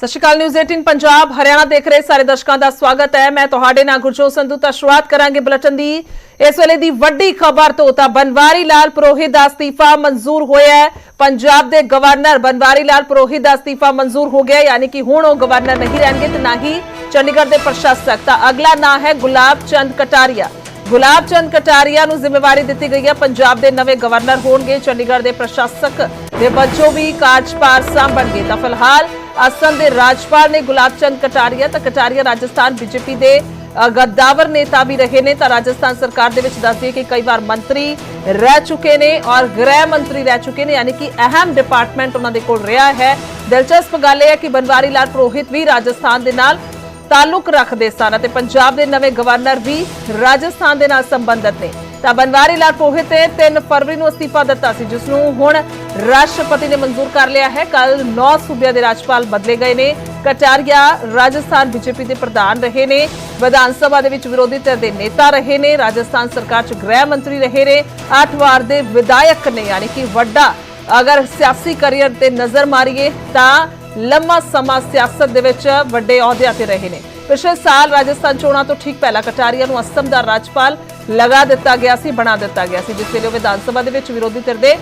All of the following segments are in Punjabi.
ਸਤਿ ਸ਼੍ਰੀ ਅਕਾਲ ਨਿਊਜ਼ 18 ਪੰਜਾਬ, ਹਰਿਆਣਾ ਦੇਖ ਰਹੇ ਸਾਰੇ ਦਰਸ਼ਕਾਂ ਦਾ ਸਵਾਗਤ ਹੈ। ਮੈਂ ਤੁਹਾਡੇ ਨਾਲ ਗੁਰਜੋਤ ਸੰਧੂ ਤਾਂ ਸ਼ੁਰੂਆਤ ਕਰਾਂਗੇ ਬੁਲੇਟਿਨ ਦੀ। ਇਸ ਵੇਲੇ ਦੀ ਵੱਡੀ ਖਬਰ ਤੋਂ ਤਾਂ ਬਨਵਾਰੀ ਲਾਲ ਪੁਰੋਹਿਤ ਦਾ ਅਸਤੀਫਾ ਮਨਜ਼ੂਰ ਹੋਇਆ ਹੈ। ਪੰਜਾਬ ਦੇ ਗਵਰਨਰ ਬਨਵਾਰੀ ਲਾਲ ਪੁਰੋਹਿਤ ਦਾ ਅਸਤੀਫਾ ਮਨਜ਼ੂਰ ਹੋ ਗਿਆ, ਯਾਨੀ ਕਿ ਹੁਣ ਉਹ ਗਵਰਨਰ ਨਹੀਂ ਰਹਿਣਗੇ ਤੇ ਨਾ ਹੀ ਚੰਡੀਗੜ੍ਹ ਦੇ ਪ੍ਰਸ਼ਾਸਕ ਤਾਂ ਅਗਲਾ ਨਾਂ ਹੈ ਗੁਲਾਬ ਚੰਦ ਕਟਾਰੀਆ। ਗੁਲਾਬ ਚੰਦ ਕਟਾਰੀਆ ਨੂੰ ਜ਼ਿੰਮੇਵਾਰੀ ਦਿੱਤੀ ਗਈ ਹੈ। ਪੰਜਾਬ ਦੇ ਨਵੇਂ ਗਵਰਨਰ ਹੋਣਗੇ, ਚੰਡੀਗੜ੍ਹ ਦੇ ਪ੍ਰਸ਼ਾਸਕ ਦੇ ਵਜੋਂ ਵੀ ਕਾਰਜਭਾਰ ਸੰਭਣਗੇ। ਤਾਂ ਫਿਲਹਾਲ ਅਸਮ ਦੇ ਰਾਜਪਾਲ ਨੇ ਗੁਲਾਬ ਚੰਦ ਕਟਾਰੀਆ ਤਾਂ ਕਟਾਰੀਆ ਰਾਜਸਥਾਨ ਬੀਜੇਪੀ ਦੇ ਗੱਦਾਵਰ ਨੇਤਾ ਵੀ ਰਹੇ ਨੇ। ਤਾਂ ਰਾਜਸਥਾਨ ਸਰਕਾਰ ਦੇ ਵਿੱਚ ਦੱਸਦੀ ਕਿ ਕਈ ਵਾਰ ਮੰਤਰੀ ਰਹਿ ਚੁੱਕੇ ਨੇ ਔਰ ਗ੍ਰਹਿ ਮੰਤਰੀ ਰਹਿ ਚੁੱਕੇ ਨੇ, ਯਾਨੀ ਕਿ ਅਹਿਮ ਡਿਪਾਰਟਮੈਂਟ ਉਹਨਾਂ ਦੇ ਕੋਲ ਰਿਹਾ ਹੈ। ਦਿਲਚਸਪ ਗੱਲ ਇਹ ਹੈ ਕਿ ਬਨਵਾਰੀ ਲਾਲ ਪੁਰੋਹਿਤ ਵੀ ਰਾਜਸਥਾਨ ਦੇ ਨਾਲ ਤਾਲੁਕ ਰੱਖਦੇ ਸਨ ਅਤੇ ਪੰਜਾਬ ਦੇ ਨਵੇਂ ਗਵਰਨਰ ਵੀ ਰਾਜਸਥਾਨ ਦੇ ਨਾਲ ਸੰਬੰਧਿਤ ਨੇ। ਤਾਂ ਬਨਵਾਰੀ ਲਾਲ ਪੁਰੋਹਿਤ ਨੇ 3 ਫਰਵਰੀ ਨੂੰ ਅਸਤੀਫਾ ਦਿੱਤਾ ਸੀ, ਜਿਸ ਨੂੰ ਹੁਣ ਰਾਸ਼ਟਰਪਤੀ ਨੇ ਮਨਜ਼ੂਰ ਕਰ ਲਿਆ ਹੈ। ਕੱਲ 9 ਸੂਬਿਆਂ ਦੇ ਰਾਜਪਾਲ ਬਦਲੇ ਗਏ ਨੇ। ਕਟਾਰੀਆ ਰਾਜਸਥਾਨ ਬੀਜੇਪੀ ਦੇ ਪ੍ਰਧਾਨ ਰਹੇ ਨੇ। ਵਿਧਾਨ ਸਭਾ ਦੇ ਵਿੱਚ ਵਿਰੋਧੀ ਧਿਰ ਦੇ ਨੇਤਾ ਰਹੇ ਨੇ। ਰਾਜਸਥਾਨ ਸਰਕਾਰ 'ਚ ਗ੍ਰਹਿ ਮੰਤਰੀ ਰਹੇ ਨੇ। 8 ਵਾਰ ਦੇ ਵਿਧਾਇਕ ਨੇ, ਯਾਨੀ ਕਿ ਵੱਡਾ। ਅਗਰ ਸਿਆਸੀ ਕਰੀਅਰ ਤੇ ਨਜ਼ਰ ਮਾਰੀਏ, ਤਾਂ ਲੰਮਾ ਸਮਾਂ ਸਿਆਸਤ ਦੇ ਵਿੱਚ ਵੱਡੇ ਅਹੁਦਿਆਂ ਤੇ ਰਹੇ ਨੇ। ਪਿਛਲੇ ਸਾਲ ਰਾਜਸਥਾਨ ਚੋਣਾਂ ਤੋਂ ਠੀਕ ਪਹਿਲਾਂ ਕਟਾਰੀਆ ਨੂੰ ਅਸਮ ਦਾ ਰਾਜਪਾਲ ਲਗਾ ਦਿੱਤਾ ਗਿਆ ਸੀ, ਬਣਾ ਦਿੱਤਾ ਗਿਆ ਸੀ, ਜਿਸ ਵੇਲੇ ਉਹ ਵਿਧਾਨ ਸਭਾ ਦੇ ਵਿੱਚ ਵਿਰੋਧੀ ਧਿਰ ਦੇ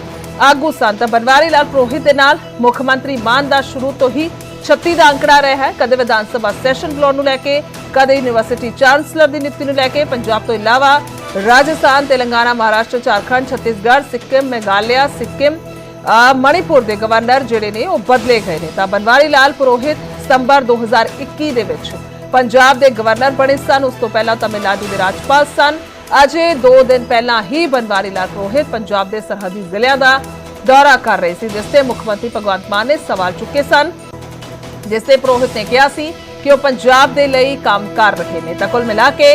ਆਗੂ ਸਨ। ਤਾਂ ਬਨਵਾਰੀ ਲਾਲ ਪੁਰੋਹਿਤ ਦੇ ਨਾਲ ਮੁੱਖ ਮੰਤਰੀ ਮਾਨ ਦਾ ਸ਼ੁਰੂ ਤੋਂ ਹੀ 36 ਦਾ ਅੰਕੜਾ ਰਿਹਾ ਹੈ। ਕਦੇ ਵਿਧਾਨ ਸਭਾ ਸੈਸ਼ਨ ਬੁਲਾਉਣ ਨੂੰ ਲੈ ਕੇ, ਕਦੇ ਯੂਨੀਵਰਸਿਟੀ ਚਾਂਸਲਰ ਦੀ ਨਿਯੁਕਤੀ ਨੂੰ ਲੈ ਕੇ, ਪੰਜਾਬ ਤੋਂ ਇਲਾਵਾ ਰਾਜਸਥਾਨ, ਤੇਲੰਗਾਨਾ, ਮਹਾਰਾਸ਼ਟਰ, ਝਾਰਖੰਡ, ਛੱਤੀਸਗੜ੍ਹ, ਸਿੱਕਮ, ਮੇਘਾਲਿਆ, ਸਿੱਕਿਮ ਮਣੀਪੁਰ ਦੇ ਗਵਰਨਰ ਜਿਹੜੇ ਨੇ ਉਹ ਬਦਲੇ ਗਏ ਨੇ। ਤਾਂ ਬਨਵਾਰੀ ਲਾਲ ਪੁਰੋਹਿਤ ਸਤੰਬਰ 2021 ਦੇ ਵਿੱਚ ਪੰਜਾਬ ਦੇ ਗਵਰਨਰ ਬਣੇ ਸਨ। ਉਸ ਤੋਂ ਪਹਿਲਾਂ ਤਮਿਲਨਾਡੂ ਦੇ ਰਾਜਪਾਲ ਸਨ। ਅਜੇ 2 ਦਿਨ ਪਹਿਲਾਂ ਹੀ ਬਨਵਾਰੀ ਲਾਲ ਪੁਰੋਹਿਤ ਪੰਜਾਬ ਦੇ ਸਰਹੱਦੀ ਜ਼ਿਲ੍ਹਿਆਂ ਦਾ ਦੌਰਾ ਕਰ ਰਹੇ ਸੀ, ਜਿਸ ਤੇ ਮੁੱਖ ਮੰਤਰੀ ਭਗਵੰਤ ਮਾਨ ਨੇ ਸਵਾਲ ਚੁੱਕੇ ਸਨ। ਜਿਸ ਤੇ ਪੁਰੋਹਿਤ ਨੇ ਕਿਹਾ ਸੀ ਕਿ ਉਹ ਪੰਜਾਬ ਦੇ ਲਈ ਕੰਮ ਕਰ ਰਹੇ ਨੇ। ਤਾਂ ਕੁੱਲ ਮਿਲਾ ਕੇ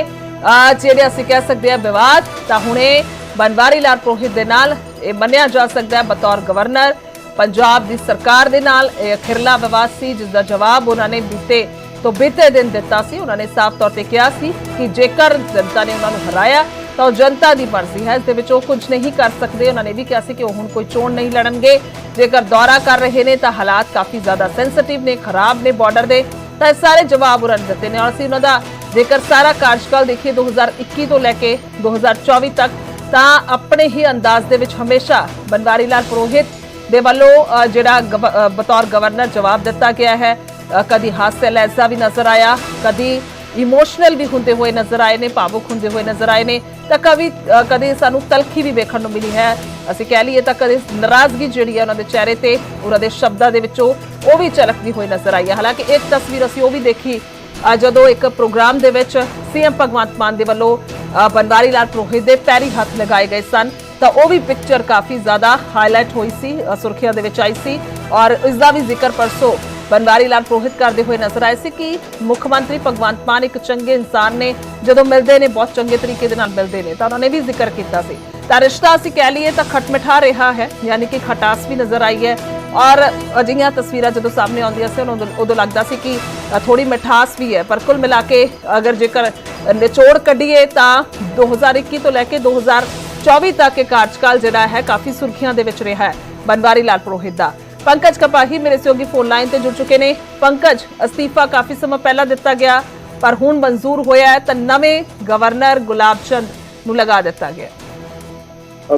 ਜਿਹੜੇ ਅਸੀਂ ਕਹਿ ਸਕਦੇ ਹਾਂ ਵਿਵਾਦ, ਤਾਂ ਹੁਣੇ ਬਨਵਾਰੀ ਲਾਲ ਪੁਰੋਹਿਤ ਦੇ ਨਾਲ ਇਹ ਮੰਨਿਆ ਜਾ ਸਕਦਾ ਹੈ, ਬਤੌਰ ਗਵਰਨਰ। ਪੰਜਾਬ ਦੀ ਸਰਕਾਰ ਦੇ ਨਾਲ ਇਹ ਅਖਿਰਲਾ ਵਿਵਾਦ ਸੀ, ਜਿਸ ਦਾ ਜਵਾਬ ਉਹਨਾਂ ਨੇ ਬੀਤੇ ਤੋਂ ਬੀਤੇ ਦਿਨ ਦਿੱਤਾ ਸੀ। ਉਹਨਾਂ ਨੇ ਸਾਫ਼ ਤੌਰ ਤੇ ਕਿਹਾ ਸੀ ਕਿ ਜੇਕਰ ਜਨਤਾ ਨੇ ਉਹਨਾਂ ਨੂੰ ਹਰਾਇਆ, ਤਾਂ ਉਹ ਜਨਤਾ ਦੀ ਮਰਜ਼ੀ ਹੈ। ਇਸ ਦੇ ਵਿੱਚ ਉਹ ਕੁਝ ਨਹੀਂ ਕਰ ਸਕਦੇ। ਉਹਨਾਂ ਨੇ ਵੀ ਕਿਹਾ ਸੀ ਕਿ ਉਹ ਹੁਣ ਕੋਈ ਚੋਣ ਨਹੀਂ ਲੜਨਗੇ। ਜੇਕਰ ਦੌਰਾ ਕਰ ਰਹੇ ਨੇ, ਤਾਂ ਹਾਲਾਤ ਕਾਫੀ ਜ਼ਿਆਦਾ ਸੈਂਸਿਟਿਵ ਨੇ, ਖਰਾਬ ਨੇ ਬਾਰਡਰ ਦੇ। ਤਾਂ ਇਹ ਸਾਰੇ ਜਵਾਬ ਉਹਨਾਂ ਨੇ ਦਿੱਤੇ ਨੇ। ਔਰ ਅਸੀਂ ਉਹਨਾਂ ਦਾ ਜੇਕਰ ਸਾਰਾ ਕਾਰਜਕਾਲ ਦੇਖੀਏ 2021 ਤੋਂ ਲੈ ਕੇ 2024 ਤੱਕ, ਤਾਂ ਆਪਣੇ ਹੀ ਅੰਦਾਜ਼ ਦੇ ਵਿੱਚ ਹਮੇਸ਼ਾ ਬਨਵਾਰੀ ਲਾਲ ਪੁਰੋਹਿਤ ਦੇ ਵੱਲੋਂ ਜਿਹੜਾ ਗਵ- ਬਤੌਰ ਗਵਰਨਰ ਜਵਾਬ ਦਿੱਤਾ ਗਿਆ ਹੈ। ਕਦੀ ਹਾਸੇ ਲਹਿਜ਼ਾ ਵੀ ਨਜ਼ਰ ਆਇਆ, ਕਦੀ ਇਮੋਸ਼ਨਲ ਵੀ ਹੁੰਦੇ ਹੋਏ ਨਜ਼ਰ ਆਏ ਨੇ, ਭਾਵੁਕ ਹੁੰਦੇ ਹੋਏ ਨਜ਼ਰ ਆਏ ਨੇ, ਤਾਂ ਕਵੀ ਕਦੇ ਸਾਨੂੰ ਤਲਖੀ ਵੀ ਵੇਖਣ ਨੂੰ ਮਿਲੀ ਹੈ। ਅਸੀਂ ਕਹਿ ਲਈਏ ਤਾਂ ਕਦੇ ਨਾਰਾਜ਼ਗੀ ਜਿਹੜੀ ਹੈ ਉਹਨਾਂ ਦੇ ਚਿਹਰੇ ਤੇ ਉਹਨਾਂ ਦੇ ਸ਼ਬਦਾਂ ਦੇ ਵਿੱਚੋਂ ਉਹ ਵੀ ਝਲਕਦੀ ਹੋਈ ਨਜ਼ਰ ਆਈ ਹੈ। ਹਾਲਾਂਕਿ ਇੱਕ ਤਸਵੀਰ ਅਸੀਂ ਉਹ ਵੀ ਦੇਖੀ ਜਦੋਂ ਇੱਕ ਪ੍ਰੋਗਰਾਮ ਦੇ ਵਿੱਚ ਸੀਐਮ ਭਗਵੰਤ ਮਾਨ ਦੇ ਵੱਲੋਂ ਬਨਵਾਰੀ ਲਾਲ ਪੁਰੋਹਿਤ ਦੇ ਪੈਰੀ ਹੱਥ ਲਗਾਏ ਗਏ ਸਨ, ਤਾਂ ਉਹ ਵੀ ਪਿਕਚਰ ਕਾਫੀ ਜ਼ਿਆਦਾ ਹਾਈਲਾਈਟ ਹੋਈ ਸੀ ਸੁਰਖੀਆਂ ਦੇ ਵਿੱਚ ਆਈ ਸੀ ਔਰ ਇਸ ਦਾ ਵੀ ਜ਼ਿਕਰ ਪਰਸੋ ਬਨਵਾਰੀ ਲਾਲ ਪੁਰੋਹਿਤ ਕਰਦੇ ਹੋਏ ਨਜ਼ਰ ਆਏ ਸੀ ਕਿ ਮੁੱਖ ਮੰਤਰੀ ਭਗਵੰਤ ਮਾਨ ਇੱਕ ਚੰਗੇ ਇਨਸਾਨ ਨੇ ਜਦੋਂ ਮਿਲਦੇ ਨੇ ਬਹੁਤ ਚੰਗੇ ਤਰੀਕੇ ਦੇ ਨਾਲ ਮਿਲਦੇ ਨੇ ਤਾਂ ਉਹਨਾਂ ਨੇ ਵੀ ਜ਼ਿਕਰ ਕੀਤਾ ਸੀ। ਤਾਂ ਰਿਸ਼ਤਾ ਅਸੀਂ ਕਹਿ ਲਈਏ ਤਾਂ ਖਟਮਿਠਾ ਰਿਹਾ ਹੈ ਯਾਨੀ ਕਿ ਖਟਾਸ ਵੀ ਨਜ਼ਰ ਆਈ ਹੈ ਔਰ ਅਜਿਹੀਆਂ ਤਸਵੀਰਾਂ ਜਦੋਂ ਸਾਹਮਣੇ ਆਉਂਦੀਆਂ ਸੀ ਉਦੋਂ ਉਦੋਂ ਲੱਗਦਾ ਸੀ ਕਿ ਅ, ਥੋੜੀ ਮਿਠਾਸ ਵੀ ਹੈ। ਪਰ ਕੁੱਲ ਮਿਲਾ ਕੇ ਅਗਰ ਜੇਕਰ ਨਿਚੋੜ ਕੱਢੀਏ ਤਾਂ 2021 ਤੋਂ ਲੈ ਕੇ 2024 ਤੱਕ ਇਹ ਕਾਰਜਕਾਲ ਜਿਹੜਾ ਹੈ ਕਾਫੀ ਸੁਰਖੀਆਂ ਦੇ ਵਿੱਚ ਰਿਹਾ ਹੈ ਬਨਵਾਰੀ ਲਾਲ ਪੁਰੋਹਿਤ ਦਾ। ਪੰਕਜ ਕਪਾਹੀ ਮੇਰੇ ਸਹਿਯੋਗੀ ਫੋਨ ਲਾਈਨ ਤੇ ਜੁੜ ਚੁੱਕੇ ਨੇ। ਪੰਕਜ, ਅਸਤੀਫਾ ਕਾਫੀ ਸਮਾਂ ਪਹਿਲਾਂ ਦਿੱਤਾ ਗਿਆ, ਪਰ ਹੁਣ ਮਨਜ਼ੂਰ ਹੋਇਆ ਹੈ ਤਾਂ ਨਵੇਂ ਗਵਰਨਰ ਗੁਲਾਬ ਚੰਦ ਨੂੰ ਲਗਾ ਦਿੱਤਾ ਗਿਆ।